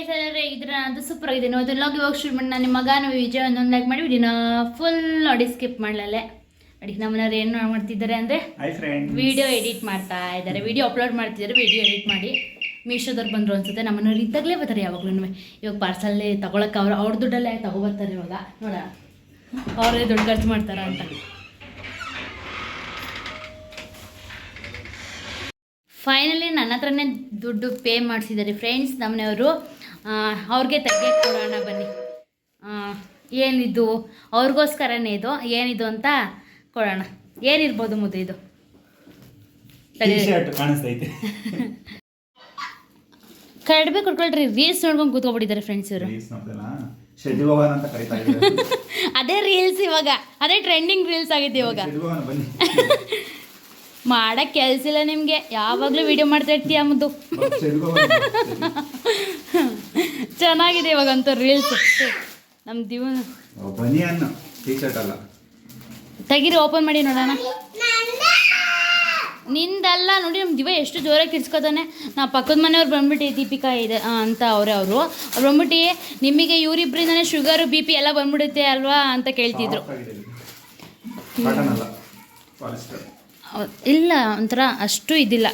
Guys ಎಲ್ಲರೂ ಇದ್ರ ಅದು ಸೂಪರ್ ಆಗಿದೆ. ನೋಡಿ ಲಾಗ್ ಇವಾಗ ಶುರು ಮಾಡಿ ನಾನು ನಿಮ್ಮ ಮಗನ ವಿಜಯ ಒಂದೊಂದು ಲೈಕ್ ಮಾಡಿ ವಿಡಿಯೋನ ಫುಲ್ ನೋಡಿ ಸ್ಕಿಪ್ ಮಾಡಲಲ್ಲೇ ನೋಡಿ ನಮ್ಮನೆಯವ್ರು ಏನು ಮಾಡ್ತಿದ್ದಾರೆ ಅಂದರೆ ವಿಡಿಯೋ ಎಡಿಟ್ ಮಾಡ್ತಾ ಇದ್ದಾರೆ. ವಿಡಿಯೋ ಅಪ್ಲೋಡ್ ಮಾಡ್ತಿದ್ದಾರೆ ವಿಡಿಯೋ ಎಡಿಟ್ ಮಾಡಿ ಮೀಶೋದವ್ರು ಬಂದರು ಅನ್ಸುತ್ತೆ. ನಮ್ಮನೆಯವ್ರು ಇದ್ದಾಗಲೇ ಬರ್ತಾರೆ ಯಾವಾಗಲೂ ಇವಾಗ ಪಾರ್ಸಲ್ ತಗೊಳಕ್ಕೆ ಅವ್ರು ಅವ್ರ ದುಡ್ಡಲ್ಲೇ ತಗೊಬರ್ತಾರೆ ಇವಾಗ. ನೋಡ ಅವರೇ ದುಡ್ಡು ಖರ್ಚು ಮಾಡ್ತಾರ ಅಂತ. ಫೈನಲಿ ನನ್ನ ಹತ್ರನೇ ದುಡ್ಡು ಪೇ ಮಾಡಿಸಿದ್ದಾರೆ. ಫ್ರೆಂಡ್ಸ್ ನಮ್ಮನೆಯವರು ಅವ್ರಿಗೆ ತೆಗೆ ಕೊಡೋಣ ಬನ್ನಿ. ಏನಿದು? ಅವ್ರಿಗೋಸ್ಕರನೇ ಇದು? ಏನಿದು ಅಂತ ಕೊಡೋಣ. ಏನಿರ್ಬೋದು ಮುದ್ದೆ ಇದು? ಕಡಿಮೆ ಕುಡ್ಕೊಳ್ರಿ ರೀಲ್ಸ್ ನೋಡ್ಕೊಂಡು ಕೂತ್ಕೊಬಿಟ್ಟಿದ್ದಾರೆ ಫ್ರೆಂಡ್ಸ್ ಇವರು. ಅದೇ ರೀಲ್ಸ್ ಇವಾಗ. ಅದೇ ಟ್ರೆಂಡಿಂಗ್ ರೀಲ್ಸ್ ಆಗಿದೆ ಇವಾಗ. ಮಾಡಕ್ ಕೆಲ್ಸ ಇಲ್ಲ ನಿಮಗೆ. ಯಾವಾಗಲೂ ವಿಡಿಯೋ ಮಾಡ್ತಾ ಇರ್ತೀಯ ಮುದ್ದು? ಚೆನ್ನಾಗಿದೆ ಇವಾಗಂತೂ ರೀಲ್ಸ್ ನಮ್ಮ ದಿವ ಓ, ಟೀ ಶರ್ಟ್ ಅಲ್ಲ. ತೆಗಿರಿ ಓಪನ್ ಮಾಡಿ ನೋಡೋಣ. ನಿಂದಲ್ಲ ನೋಡಿ ನಮ್ಮ ದಿವ ಎಷ್ಟು ಜೋರಾಗಿ ಕಿರ್ಸ್ಕೊತಾನೆ ನಾ ಪಕ್ಕದ ಮನೆಯವ್ರು ಬಂದ್ಬಿಟ್ಟು ದೀಪಿಕಾ ಇದೆ ಅಂತ ಅವರೇ ಅವರು. ಅವ್ರು ಬಂದ್ಬಿಟ್ಟು ನಿಮಗೆ ಇವರಿಬ್ಬರಿಂದನೇ ಶುಗರು ಬಿ ಪಿ ಎಲ್ಲ ಬಂದ್ಬಿಡುತ್ತೆ ಅಲ್ವಾ? ಅಂತ ಕೇಳ್ತಿದ್ರು. ಇಲ್ಲ ಒಂಥರ ಅಷ್ಟು ಇದಿಲ್ಲ.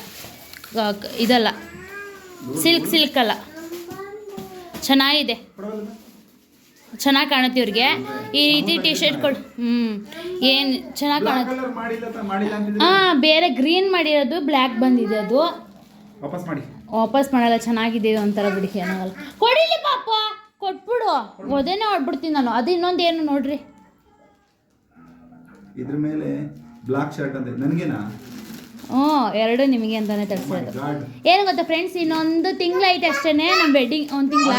ಇದಲ್ಲ. ಸಿಲ್ಕ್ ಸಿಲ್ಕ್ ಅಲ್ಲ. ಚೆನ್ನಾಗಿದೆ. ಚೆನ್ನಾಗಿ ಕಾಣುತ್ತೆ ಇವ್ರಿಗೆ. ಈ ರೀತಿ ಟಿ ಶರ್ಟ್ ಕೊಡು ಹ್ಞೂ ಏನು ಚೆನ್ನಾಗಿ ಕಾಣುತ್ತೆ. ಹಾಂ ಬೇರೆ ಗ್ರೀನ್ ಮಾಡಿರೋದು ಬ್ಲ್ಯಾಕ್ ಬಂದಿದೆ ಅದು. ವಾಪಸ್ ಮಾಡಿ. ವಾಪಸ್ ಮಾಡಲ್ಲ ಚೆನ್ನಾಗಿದೆ ಒಂಥರ ಬಿಡಿ ಏನಾಗಲ್ಲ ಕೊಡಿಲಿ ಪಾಪ ಕೊಟ್ಬಿಡು. ಒದೇನೆ ಹೊಡ್ಬಿಡ್ತೀನಿ ನಾನು ಅದು ಇನ್ನೊಂದು ಏನು ನೋಡ್ರಿ. ಇದ್ರ ಮೇಲೆ ಬ್ಲಾಕ್ ಶರ್ಟ್ ಅಂತ. ನನಗೇನಾ? ಹ್ಞೂ ಎರಡು ನಿಮಗೆ ಅಂತಾನೆ ತರಿಸೋದು. ಏನು ಗೊತ್ತಾ ಫ್ರೆಂಡ್ಸ್ ಇನ್ನೊಂದು ತಿಂಗಳೈತೆ ಅಷ್ಟೇ ನಮ್ಮ ವೆಡ್ಡಿಂಗ್ ಒಂದು ತಿಂಗಳ.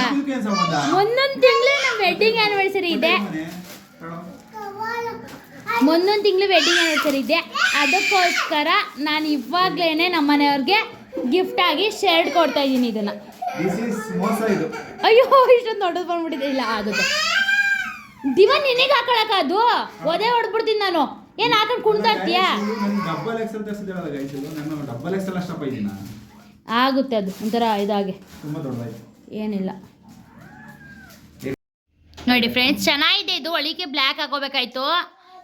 ಒಂದೊಂದು ತಿಂಗಳು ನಮ್ಮ ವೆಡ್ಡಿಂಗ್ ಆ್ಯನಿವರ್ಸರಿ ಇದೆ. ಮುಂದೊಂದು ತಿಂಗಳು ವೆಡ್ಡಿಂಗ್ ಆ್ಯನಿವರ್ಸರಿ ಇದೆ. ಅದಕ್ಕೋಸ್ಕರ ನಾನು ಇವಾಗಲೇ ನಮ್ಮ ಮನೆಯವ್ರಿಗೆ ಗಿಫ್ಟ್ ಆಗಿ ಶರ್ಟ್ ಕೊಡ್ತಾ ಇದ್ದೀನಿ ಇದನ್ನ. ಅಯ್ಯೋ ಇಷ್ಟೊಂದು ದೊಡ್ಡದು ಬಂದ್ಬಿಟ್ಟಿದೆ. ಇಲ್ಲ ಆಗುತ್ತೆ. ದಿವ ನಿನಗೆ ಹಾಕೊಳಕ ಅದು ಒದೆ ಹೊಡ್ಬಿಡ್ತೀನಿ ನಾನು. ಏನು ಹಾಕೊಂಡು ಕುಣ್ತಾ ಇರ್ತೀಯಾ? ಡಬ್ಬಲ್ ಎಕ್ಸೆಲ್ ತರಿಸಿದಾರಲ್ಲ ಗೈಸ್ ಇದು ನಾನು ಡಬ್ಬಲ್ ಎಕ್ಸೆಲ್ ಅಷ್ಟಪ್ಪ ಇದ್ದೀನ ಆಗುತ್ತೆ ಅದು ಒಂಥರ ಇದಾಗೆ. ತುಂಬಾ ದೊಡ್ಡದಾಯ್ತು ಏನಿಲ್ಲ. ನೋಡಿ ಫ್ರೆಂಡ್ಸ್ ಚೆನ್ನಾಗಿದೆ ಇದು ಒಳಿಕೆ ಬ್ಲ್ಯಾಕ್ ಹಾಕೋಬೇಕಾಯ್ತು.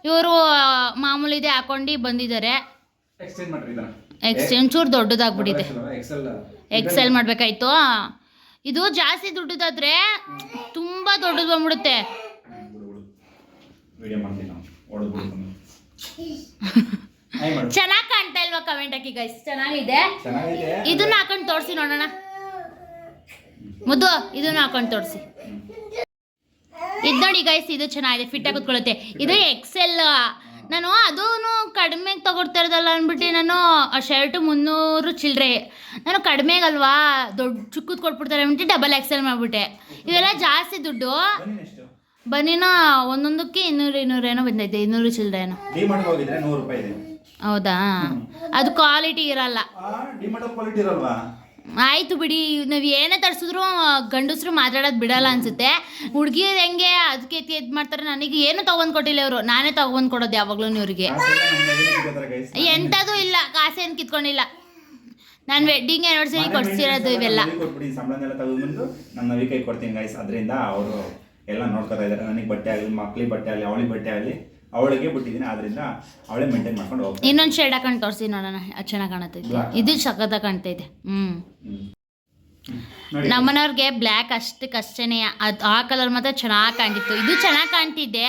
ಇವರು ಮಾಮೂಲಿದೆ ಹಾಕೊಂಡು ಬಂದಿದ್ದಾರೆ. ಎಕ್ಸ್ಚೇಂಜ್ ಚೂರು ದೊಡ್ಡದಾಗ್ಬಿಟ್ಟಿದೆ. X Excel ಮಾಡಬೇಕಾಯ್ತು. ಇದು ಜಾಸ್ತಿ ದುಡ್ಡದಾದ್ರೆ ತುಂಬ ದೊಡ್ಡದು ಬಂದ್ಬಿಡುತ್ತೆ. ಚೆನ್ನಾಗಿ ಕಾಣ್ತಾ ಇಲ್ವಾ ಕಮೆಂಟ್ ಹಾಕಿ ಗೈಸ್ ಚೆನ್ನಾಗಿದೆ? ಇದನ್ನ ಹಾಕೊಂಡು ತೋರಿಸಿ ನೋಡೋಣ. ಮುದ್ದು ಇದನ್ನ ಹಾಕೊಂಡು ತೋರಿಸಿ. ಇದು ನೋಡಿ ಗೈಸ್ ಇದು ಚೆನ್ನಾಗಿದೆ. ಫಿಟ್ ಆಗಿ ಕುತ್ಕೊಳ್ಳುತ್ತೆ. ಇದು ಎಕ್ಸೆಲ್ ನಾನು ಅದೂ ಕಡಿಮೆ ತಗೊಡ್ತಾ ಇರೋದಲ್ಲ ಅಂದ್ಬಿಟ್ಟು ನಾನು ಆ ಶರ್ಟು ಮುನ್ನೂರು ಚಿಲ್ಲರೆ ನಾನು ಕಡಿಮೆಗಲ್ವಾ? ದೊಡ್ಡ ಚಿಕ್ಕದು ಕೊಟ್ಬಿಡ್ತಾರೆ ಅಂದ್ಬಿಟ್ಟು ಡಬಲ್ ಎಕ್ಸೆಲ್ ಮಾಡಿಬಿಟ್ಟೆ. ಇವೆಲ್ಲ ಜಾಸ್ತಿ ದುಡ್ಡು. ಬನ್ನಿನ ಒಂದೊಂದಕ್ಕೆ ಇನ್ನೂರು ಏನೋ ಬಂದೈತೆ ಇನ್ನೂರು ಚಿಲ್ಲರೆನೋ ಡಿಮಾರ್ಟ್ ಹೋಗಿದ್ರೆ ನೂರು ರೂಪಾಯಿ ಇದೆ. ಹೌದಾ? ಅದು ಕ್ವಾಲಿಟಿ ಇರಲ್ಲ. ಡಿಮಾರ್ಟ್ ಕ್ವಾಲಿಟಿ ಇರಲ್ವಾ? ಆಯ್ತು ಬಿಡಿ ನಾವು ಏನೇ ತರಿಸಿದ್ರು ಗಂಡಸರು ಮಾತಾಡೋದು ಬಿಡಲ್ಲ ಅನ್ಸುತ್ತೆ. ಹುಡುಗಿಯರು ಹೆಂಗೆ ಅದಕ್ಕೆ ಇದು ಮಾಡ್ತಾರೆ ನನಗೆ ಏನು ತಗೊಂಡ್ ಕೊಟ್ಟಿಲ್ಲ ಅವರು ನಾನೇ ತಗೊಂಡ್ ಕೊಡೋದು ಯಾವಾಗ್ಲೂ ಇವ್ರಿಗೆ. ಎಂಥದ್ದು ಇಲ್ಲ ಕಾಸೇನು ಕಿತ್ಕೊಂಡಿಲ್ಲ. ನಾನು ವೆಡ್ಡಿಂಗ್ ಆ್ಯನಿವರ್ಸರಿ ಕೊಡ್ಸಿರೋದು ಇವೆಲ್ಲ. ಕೊಟ್ಬಿಡಿ ಸಂಬಳ ಎಲ್ಲ ತಗೊಂಡ್ಬಂದು ನನ್ನ ನವಿಕೈ ಕೊಡ್ತೀನಿ ಗೈಸ್ ಅದರಿಂದ ಅವರು ಎಲ್ಲ ನೋಡ್ಕೊತಾ ಇದ್ದಾರೆ. ನನಗೆ ಬಟ್ಟೆ ಆಗಲಿ ಮಕ್ಳಿಗೆ ಬಟ್ಟೆ ಆಗಲಿ ಅವಳಿಗೆ ಬಟ್ಟೆ ಆಗಲಿ ಅವಳಿಗೆ ಬಿಟ್ಟಿದ್ದೀನಿ. ಆದ್ರಿಂದ ಅವಳೇ ಮೇಂಟೈನ್ ಮಾಡ್ಕೊಂಡು ಹೋಗ್ತೀನಿ ಇನ್ನೊಂದು ಶೇಡ್ ಹಾಕೊಂಡು ತೋರಿಸಿ ನೋಡೋಣ. ಅದು ಚೆನ್ನಾಗಿ ಕಾಣುತ್ತೆ ಇದು. ಸಖತ್ತಾಗಿ ಕಾಣ್ತಾ ಇದೆ. ಹ್ಞೂ ನಮ್ಮನವ್ರಿಗೆ ಬ್ಲ್ಯಾಕ್ ಅಷ್ಟಕ್ಕೆ ಅಷ್ಟೇ ಅದು ಆ ಕಲರ್ ಮಾತ್ರ ಚೆನ್ನಾಗಿ ಕಾಣ್ತಿತ್ತು. ಇದು ಚೆನ್ನಾಗಿ ಕಾಣ್ತಿದ್ದೆ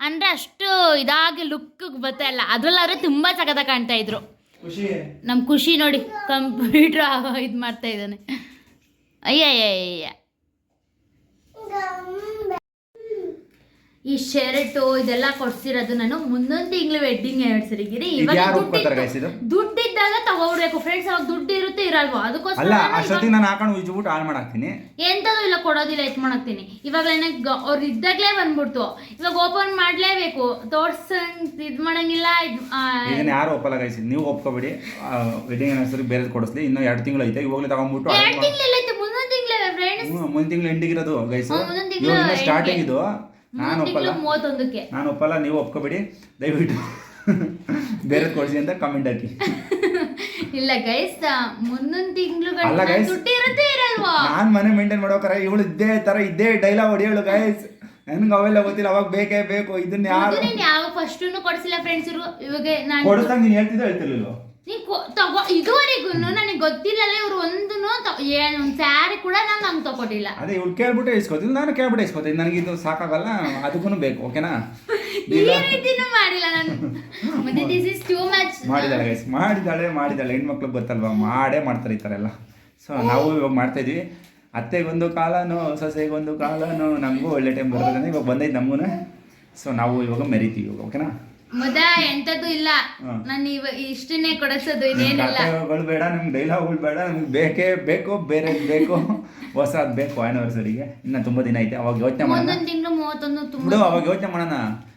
ಅಂದರೆ ಅಷ್ಟು ಇದಾಗಿ ಲುಕ್ ಬರ್ತಾ ಇಲ್ಲ ಅದ್ರಲ್ಲಾದ್ರೆ ತುಂಬ ಸಖತ್ತಾಗಿ ಕಾಣ್ತಾ ಇದ್ರು. ಖುಷಿ. ನಮ್ಮ ಖುಷಿ ನೋಡಿ ಕಂಪ್ಯೂಟ್ರ್ ಇದು ಮಾಡ್ತಾ ಇದ್ದಾನೆ. ಅಯ್ಯಯ್ಯ ಈ ಶರ್ಟು ಇದೆಲ್ಲ ಕೊಡ್ಸಿರೋದು ನಾನು ಮುಂದೊಂದು ತಿಂಗಳು ವೆಡ್ಡಿಂಗ್ ಆ್ಯನಿವರ್ಸರಿಗೆ ಇದು ಇವಾಗ ಯಾರು ದುಡ್ಡು ಒಪ್ಕೋತಾರೆ ಗೈಸ್ ಇದು? ದುಡ್ಡಿದ್ದಾಗ ತಗೋಬಿಡ್ಬೇಕು ಫ್ರೆಂಡ್ಸ್ ಅವಾಗ ದುಡ್ಡು ಇರುತ್ತೆ ಇರಲ್ವೋ? ಅದಕ್ಕೋಸ್ಕರ ಅಲ್ಲ ನಾನು ಅಷ್ಟೊತ್ತಿಗೆ ನಾನು ಹಾಕೊಂಡು ಉಜ್ಬಿಟ್ಟು ಆನ್ ಮಾಡಾಕ್ತೀನಿ. ಇಲ್ಲ ಕೊಡೋದಿಲ್ಲ ಎತ್ ಮಾಡಾಕ್ತೀನಿ. ಇವಾಗ ನನಗೆ ಅವ್ರು ಇದ್ದಾಗಲೇ ಬಂದ್ಬಿಡ್ತು. ಇವಾಗ ಓಪನ್ ಮಾಡಲೇಬೇಕು. ತೋರ್ಸಂಗ್ ಇದು ಮಾಡಂಗಿಲ್ಲ ಇದ್- ಆ, ಇದನ್ನ ಯಾರು ಒಪ್ಪಲ್ಲ ಗೈಸ್ ನೀವು ಒಪ್ಕೋಬೇಡಿ. ವೆಡ್ಡಿಂಗ್ ಆನಿವರ್ಸರಿ ಬೇರೆ ಕೊಡಿಸ್ಲಿ. ಇನ್ನೂ ಎರಡು ತಿಂಗಳು ಐತೆ ಇವಾಗಲೇ ತಗೊಂಡ್ಬಿಟ್ಟು ಎರಡ್ ಮುಂದೊಂದು ಮುಂದಿನ ತಿಂಗಳು ಎಂಡಿಗಿರೋದು ಗೈಸ್ ಹ್ಮ್, ಮುಂದಿನ ತಿಂಗ್ಳು ಇವಾಗ ಸ್ಟಾರ್ಟಿಂಗ್ ಇದು. ನಾನು ಒಪ್ಪಲ್ಲ. ಮೂವತ್ತೊಂದಕ್ಕೆ. ನಾನು ಒಪ್ಪಲ್ಲ ನೀವು ಒಪ್ಕೋಬೇಡಿ. ದಯವಿಟ್ಟು. ಬೇರೆ ಕೊಡಿಸಿ ಅಂತ ಕಮೆಂಟ್ ಹಾಕಿ. ಇಲ್ಲ ಗೈಸ್ ಮುಂದೊಂದು ತಿಂಗಳು ಅಲ್ಲ ಇರುತ್ತೆ ಇರಲ್ವಾ? ನಾನು ಮನೆ ಮೇಂಟೈನ್ ಮಾಡೋಕರ ಇವಳು ಇದ್ದೇ ತರ ಇದ್ದೇ ಡೈಲಾಗ್ ಹೊಡಿಯೋಳು ಗೈಸ್ ನನಗೆ ಅವೆಲ್ಲ ಗೊತ್ತಿಲ್ಲ ಅವಾಗ ಬೇಕೇ ಬೇಕು. ಇದನ್ನ ಯಾರು ಯಾವ ಫಸ್ಟ್ ಕೊಡಿಸಿಲ್ಲ ಫ್ರೆಂಡ್ಸ್ ಇವಾಗ ನಾನು ಕೊಡಿಸ್ದಾಗ ನೀನ್ ಹೇಳ್ತಿದ್ದೆ ಹೇಳ್ತಿರ್ಲಿಲ್ಲ ನೀ ಕೊ- ತಗೋ ಇದುವರೆಗೂ ನನಗೆ ಗೊತ್ತಿಲ್ಲಲ್ಲ ಇವ್ರು ಒಂದು ಏನು ಸ್ಯಾರಿ ಕೂಡ ನಾನು ನಂಗೆ ತಗೊಂಡಿಲ್ಲ ಅದೇ ಇವ್ರು ಕೇಳ್ಬಿಟ್ಟು ಇಸ್ಕೋತೀನಿ ನಾನು ಕೇಳ್ಬಿಟ್ಟು ಇಸ್ಕೋತೀನಿ ನನಗೆ ಇದು ಸಾಕಾಗಲ್ಲ ಅದಕ್ಕೂ ಬೇಕು ಓಕೆನಾ? ಈ ರೀತಿನೂ ಮಾಡಿಲ್ಲ ನಾನು. ಮತ್ತೆ ದಿಸ್ ಇಸ್ ಟೂ ಮಚ್ ಮಾಡಿದಾಳೆ ಗೈಸ್ ಮಾಡಿದಾಳೆ ಮಾಡಿದಾಳೆ. ಹೆಣ್ಮಕ್ಳು ಗೊತ್ತಲ್ವಾ? ಮಾಡೇ ಮಾಡ್ತಾರೆ ಈ ಥರ ಎಲ್ಲ. ಸೊ ನಾವು ಇವಾಗ ಮಾಡ್ತಾ ಇದೀವಿ ಅತ್ತೆಗೊಂದು ಕಾಲನೋ ಸೊಸೆಗೊಂದು ಕಾಲನೋ ನಮಗೂ ಒಳ್ಳೆ ಟೈಮ್ ಬರ್ತದೆ ಇವಾಗ ಬಂದೈತೆ ನಮಗೂ ಸೊ ನಾವು ಇವಾಗ ಮೆರಿತೀವಿ ಇವಾಗ ಓಕೆನಾ? ಮುದ ಎಂತದ್ದು ಇಲ್ಲ. ಹ್ಮ್. ನಾನು ಇವ ಇಷ್ಟನ್ನೇ ಕೊಡಿಸೋದು ಇದೇನಿಲ್ಲ. ಕಥೆಗಳು ಬೇಡ ನಮ್ಗೆ ಡೈಲಾಗ್ಗಳು ಬೇಡ ನಮ್ಗೆ ಬೇಕೇ ಬೇಕು ಬೇರೆ ಬೇಕು ಹೊಸದ್ ಬೇಕು ಆ್ಯನಿವರ್ಸರಿಗೆ ಇನ್ನು ತುಂಬ ದಿನ ಐತೆ ಅವಾಗ ಯೋಚನೆ ಮಾಡೋಣ. ಮುಂದೊಂದು ತಿಂಗಳು ಮೂವತ್ತೊಂದು ತುಂಬ ಬಿಡು ಅವಾಗ ಯೋಚನೆ ಮಾಡೋಣ.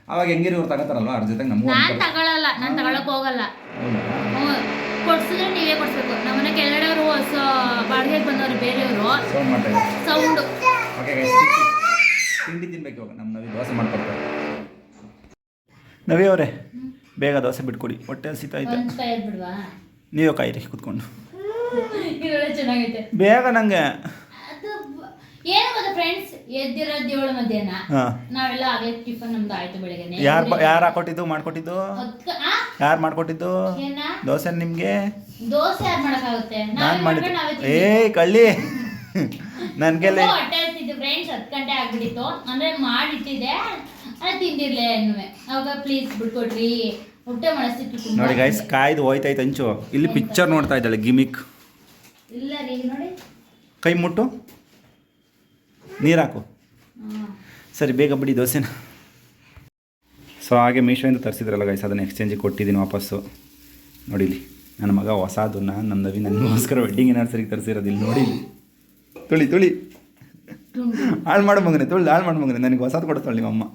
ಅವಾಗ ಹೆಂಗಿರಿ ಇವ್ರು ತಗೋತಾರಲ್ವ ಅದ್ರ ಜೊತೆಗೆ ನಮಗೂ ನಾನು ತಗೊಳಲ್ಲ ನಾನು ತಗೊಳಕ್ ಹೋಗಲ್ಲ. ಹ್ಮ್. ಕೊಡ್ಸಿದ್ರೆ ನೀವೇ ಕೊಡ್ಸ್ಬೇಕು. ನಮ್ಮನೆ ಕೆಳಗಡೆ ಅವರು ಹೊಸ ಬಾಡಿಗೆ ಬಂದವರು ಬೇರೆಯವರು. ಸೌಂಡ್ ಮಾಡ್ತಾ ಇದ್ದಾರೆ. ಸೌಂಡ್ ಓಕೆ ತಿಂಡಿ ತಿನ್ಬೇಕು ಇವಾಗ. ನಮ್ಮ ನವಿ ದೋಸೆ ಮಾಡ್ಕೊಡ್ತಾರೆ. ನವಿ ಅವರೇ ಬೇಗ ದೋಸೆ ಬಿಟ್ಕೊಡಿ ಹೊಟ್ಟೆ ಹಸಿತಾ ಇದೆ. ನೀವೇ ಕಾಯಿರಿ ಕುತ್ಕೊಂಡು. ಬೇಗ ನಂಗೆ. ಏನು ಗೊತ್ತಾ ಫ್ರೆಂಡ್ಸ್ ಎದ್ದಿರೋದು ಏಳು ಮಧ್ಯಾಹ್ನ ಹಾಂ. ನಾವೆಲ್ಲ ಆಗಲೇ ಟಿಫನ್ ನಮ್ದು ಆಯ್ತು ಬೆಳಗ್ಗೆ ಯಾರು ಯಾರು ಹಾಕೊಟ್ಟಿದ್ದು ಮಾಡ್ಕೊಟ್ಟಿದ್ದು? ಯಾರು ಮಾಡ್ಕೊಟ್ಟಿದ್ದು? ದೋಸೆ ನಿಮಗೆ? ದೋಸೆ ಯಾರು ಮಾಡಕ್ಕಾಗುತ್ತೆ? ನಾನು ಮಾಡಿದ್ದು. ಏಯ್ ಕಳ್ಳಿ. ನನಗೆಲ್ಲ ಹೊಟ್ಟೆ ಫ್ರೆಂಡ್ಸ್ ಹತ್ತು ಗಂಟೆ ಆಗ್ಬಿಟ್ಟಿತ್ತು. ಅಂದ್ರೆ ಮಾಡಿಟ್ಟಿದ್ದೆ. ಅದೇ ತಿಂದಿರ್ಲೇ ಇನ್ನುವೆ. ಅವಾಗ ಪ್ಲೀಸ್ ಬಿಟ್ಕೊಡ್ರಿ. ಹೊಟ್ಟೆ ಮನಸ್ಸಿತ್ತು ತುಂಬಾ. ನೋಡಿ ಗೈಸ್ ಕಾಯ್ದು ಹೋಯ್ತೈತೆ ಅಂಚು. ಇಲ್ಲಿ ಪಿಕ್ಚರ್ ನೋಡ್ತಾ ಇದ್ದಾಳೆ ಗಿಮಿಕ್ ಇಲ್ಲ ರೀ ನೋಡಿ. ಕೈ ಮುಟ್ಟು. ನೀರು ಹಾಕು. ಸರಿ ಬೇಗ ಬಿಡಿ ದೋಸೆನ. ಸೊ ಹಾಗೆ ಮೀಶೋಯಿಂದ ತರಿಸಿದ್ರಲ್ಲ ಗೈಸ್ ಅದನ್ನು ಎಕ್ಸ್ಚೇಂಜಿಗೆ ಕೊಟ್ಟಿದ್ದೀನಿ ವಾಪಸ್ಸು. ನೋಡಿಲಿ ನನ್ನ ಮಗ ಹೊಸದನ್ನ ನಮ್ಮ ನವಿ ನನಗೋಸ್ಕರ ವೆಡ್ಡಿಂಗ್ ಏನಾರ್ಸರಿಗೆ ತರಿಸಿರೋದು ಇಲ್ಲಿ ನೋಡಿ ತುಳಿ ತುಳಿ. ಹಾಳು ಮಾಡು ಮಗನೆ ತುಳಿ ಹಾಳು ಮಾಡು ಮಗನೆ. ನನಗೆ ಹೊಸದು ಕೊಡ್ತಾಳೆ ನಿಮ್ಮಮ್ಮ.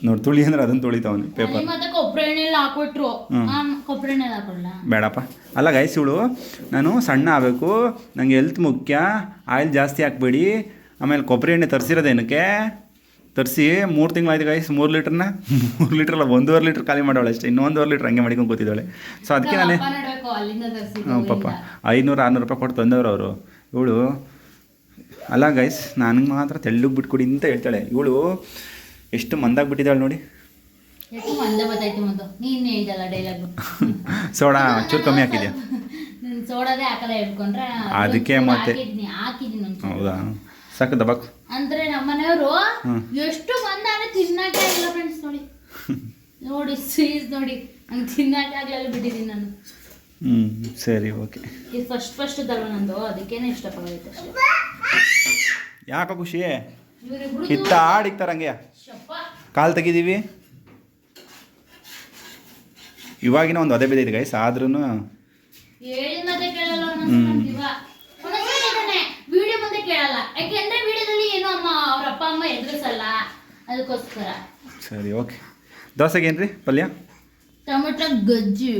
ನೋಡಿ ತುಳಿ ಅಂದ್ರೆ ಅದನ್ನು ತುಳಿತಾವನು ಪೇಪರ್ ಅಲ್ಲಿ ಮತ್ತೆ ಕೊಬ್ಬರಿ ಎಣ್ಣೆಲ್ಲ ಹಾಕೊಟ್ರು ಕೊಬ್ಬರಿ ಬೇಡಪ್ಪ. ಅಲ್ಲ ಗೈಸ್ ಇವಳು ನಾನು ಸಣ್ಣ ಆಗಬೇಕು ನನಗೆ ಹೆಲ್ತ್ ಮುಖ್ಯ ಆಯಿಲ್ ಜಾಸ್ತಿ ಹಾಕ್ಬೇಡಿ ಆಮೇಲೆ ಕೊಬ್ಬರಿ ಎಣ್ಣೆ ತರಿಸಿರೋದೇನಕ್ಕೆ ತರಿಸಿ ಮೂರು ತಿಂಗಳಾಯ್ತು ಗೈಸ್ ಮೂರು ಲೀಟ್ರನ್ನ ಮೂರು ಲೀಟ್ರ್ ಅಲ್ಲ ಒಂದೂವರೆ ಲೀಟ್ರ್ ಖಾಲಿ ಮಾಡೋಳು ಅಷ್ಟೇ ಇನ್ನೊಂದೂವರೆ ಲೀಟ್ರ್ ಹಂಗೆ ಮಾಡ್ಕೊಂಡು ಕೂತಿದ್ದಾಳೆ. ಸೊ ಅದಕ್ಕೆ ನಾನೇ ಹ್ಞೂ ಪಾಪ. ಐನೂರು ಆರುನೂರು ರೂಪಾಯಿ ಕೊಟ್ಟು ತಂದವರು ಅವರು. ಇವಳು ಅಲ್ಲ ಗೈಸ್ ನನಗೆ ಮಾತ್ರ ತೆಳ್ಳಗೆ ಬಿಟ್ಕೊಡಿ ಅಂತ ಹೇಳ್ತಾಳೆ. ಇವಳು ಎಷ್ಟು ಮಂದಾಗಿ ಬಿಟ್ಟಿದ್ದಾಳೆ ನೋಡಿ ಸೋಡಾ ಚೂರು ಕಮ್ಮಿ ಹಾಕಿದ್ಯಾ? ಅದಕ್ಕೆ ಮತ್ತೆ- ಹೌದಾ? ಸಾಕು ದಬಾಕ್. ಅಂದ್ರೆ ನಮ್ಮನೆಯವರು. ಎಷ್ಟು ಮಂದಾನೆ ತಿನ್ನಕ್ಕೆ ಆಗಿಲ್ಲ ಫ್ರೆಂಡ್ಸ್ ನೋಡಿ. ನೋಡಿ ಸೀಸ್ ನೋಡಿ. ಹಂಗೆ ತಿನ್ನಕ್ಕೆ ಆಗಲ್ಲ ಬಿಟ್ಟಿದ್ದೀನಿ ನಾನು. ಹ್ಞೂ ಸರಿ ಓಕೆ. ಇದು ಫಸ್ಟ್ ಫಸ್ಟ್ ತಲ್ವ ನಂದು ಅದಕ್ಕೇನೆ ಇಷ್ಟಪಡೋದೈತೆ ಅಷ್ಟೇ ಯಾಕೆ ಖುಷಿ? ಇತ್ತ ಕಿತ್ತ ಆಡಿಕ್ತಾರ ಹಂಗೆ ಶಪ್ಪ ಕಾಲು ತೆಗಿದೀವಿ. ಇವಾಗಿನ ಒಂದು ಒದೆ ಬಿದ್ದಿದೆ ಗೈಸ್ ಆದ್ರೂ ಸರಿ ಓಕೆ. ದೋಸೆಗೆ ಏನ್ರಿ ಪಲ್ಯ? ಟೊಮೆಟೊ ಗೊಜ್ಜು.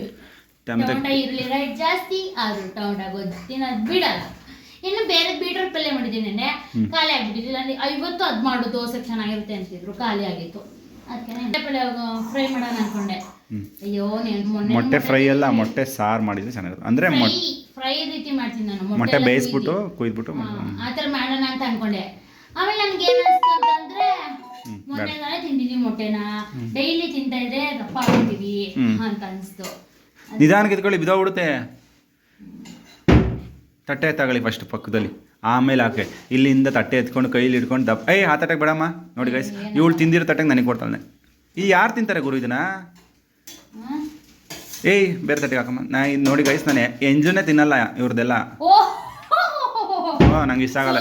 ಟೊಮೆಟೊ ಟೊಮೆಟೊ ಇರಲಿ ರೈಟ್ ಜಾಸ್ತಿ ಆದ್ರೂ ಟೊಮೆಟೊ ಗೊಜ್ಜು ತಿನ್ನೋದು ಬಿಡಲ್ಲ. ಇನ್ನು ಬೇರೆ ಬೀಟ್ರೋಟ್ ಪಲ್ಯ ಮಾಡಿದ್ದೀನಿ ನೆನ್ನೆ. ಖಾಲಿ ಆಗ್ಬಿಟ್ಟಿದ್ದಿಲ್ಲ ಐವತ್ತು ಅದ್ ಮಾಡು ದೋಸೆ ಚೆನ್ನಾಗಿರುತ್ತೆ ಅಂತಿದ್ರು. ಖಾಲಿ ಆಗಿತ್ತು. ಅದಕ್ಕೆ ಪಲ್ಯ ಫ್ರೈ ಮಾಡೋಣ ಅನ್ಕೊಂಡೆ. ಅಯ್ಯೋ ನೀನ್ ಮೊನ್ನೆ ಮೊಟ್ಟೆ ಫ್ರೈ ಅಲ್ಲ ಮೊಟ್ಟೆ ಸಾರ್ ಮಾಡಿದ್ರೆ ಚೆನ್ನಾಗಿರುತ್ತೆ. ಅಂದ್ರೆ ಫ್ರೈ ರೀತಿ ಮಾಡ್ತೀನಿ ನಾನು. ಮೊಟ್ಟೆ ಬೇಯಿಸ್ಬಿಟ್ಟು ಕುಯ್ದು. ಕುಯ್ದ್ಬಿಟ್ಟು ಆ ಥರ ಮಾಡೋಣ ಅಂತ ಅನ್ಕೊಂಡೆ. ಆಮೇಲೆ ನನ್ಗೆ ಏನ್ ಅನ್ಸ್ತು ಅಂತಂದ್ರೆ ಮೊನ್ನೆ ತಾನೇ ತಿಂದಿದ್ವಿ ಮೊಟ್ಟೆನ. ಡೈಲಿ ತಿಂತಾ ಇದ್ರೆ ದಪ್ಪ ಆಗ್ತೀವಿ ಅಂತ ಅನ್ಸ್ತು. ನಿಧಾನಕ್ಕೆ ಎತ್ಕೊಳ್ಳಿ ಬಿದ್ದೋಗ್ಬಿಡುತ್ತೆ. ತಟ್ಟೆ ತಗೊಳ್ಳಿ ಫಸ್ಟ್ ಪಕ್ಕದಲ್ಲಿ. ಆಮೇಲೆ ಹಾಕೆ ಇಲ್ಲಿಂದ ತಟ್ಟೆ ಎತ್ಕೊಂಡು ಕೈಲಿ ಹಿಡ್ಕೊಂಡು ದಪ್ಪ ಏಯ್ ಆ ತಟ್ಟೆಗೆ ಬೇಡಮ್ಮ. ನೋಡಿ ಗೈಸ್ ಇವಳು ತಿಂದಿರೋ ತಟ್ಟೆಗೆ ನನಗೆ ಕೊಡ್ತಾಳೆ. ಈ ಯಾರು ತಿಂತಾರೆ ಗುರು ಇದನ್ನ? ಏಯ್ ಬೇರೆ ತಟ್ಟೆಗೆ ಹಾಕಮ್ಮ. ನಾ ಇದು ನೋಡಿ ಗೈಸ್ ನಾನು ಎಂಜನೇ ತಿನ್ನಲ್ಲ ಇವ್ರದ್ದೆಲ್ಲ ಓ ಹಾಂ ನಂಗೆ ಇಷ್ಟ ಆಗಲ್ಲ.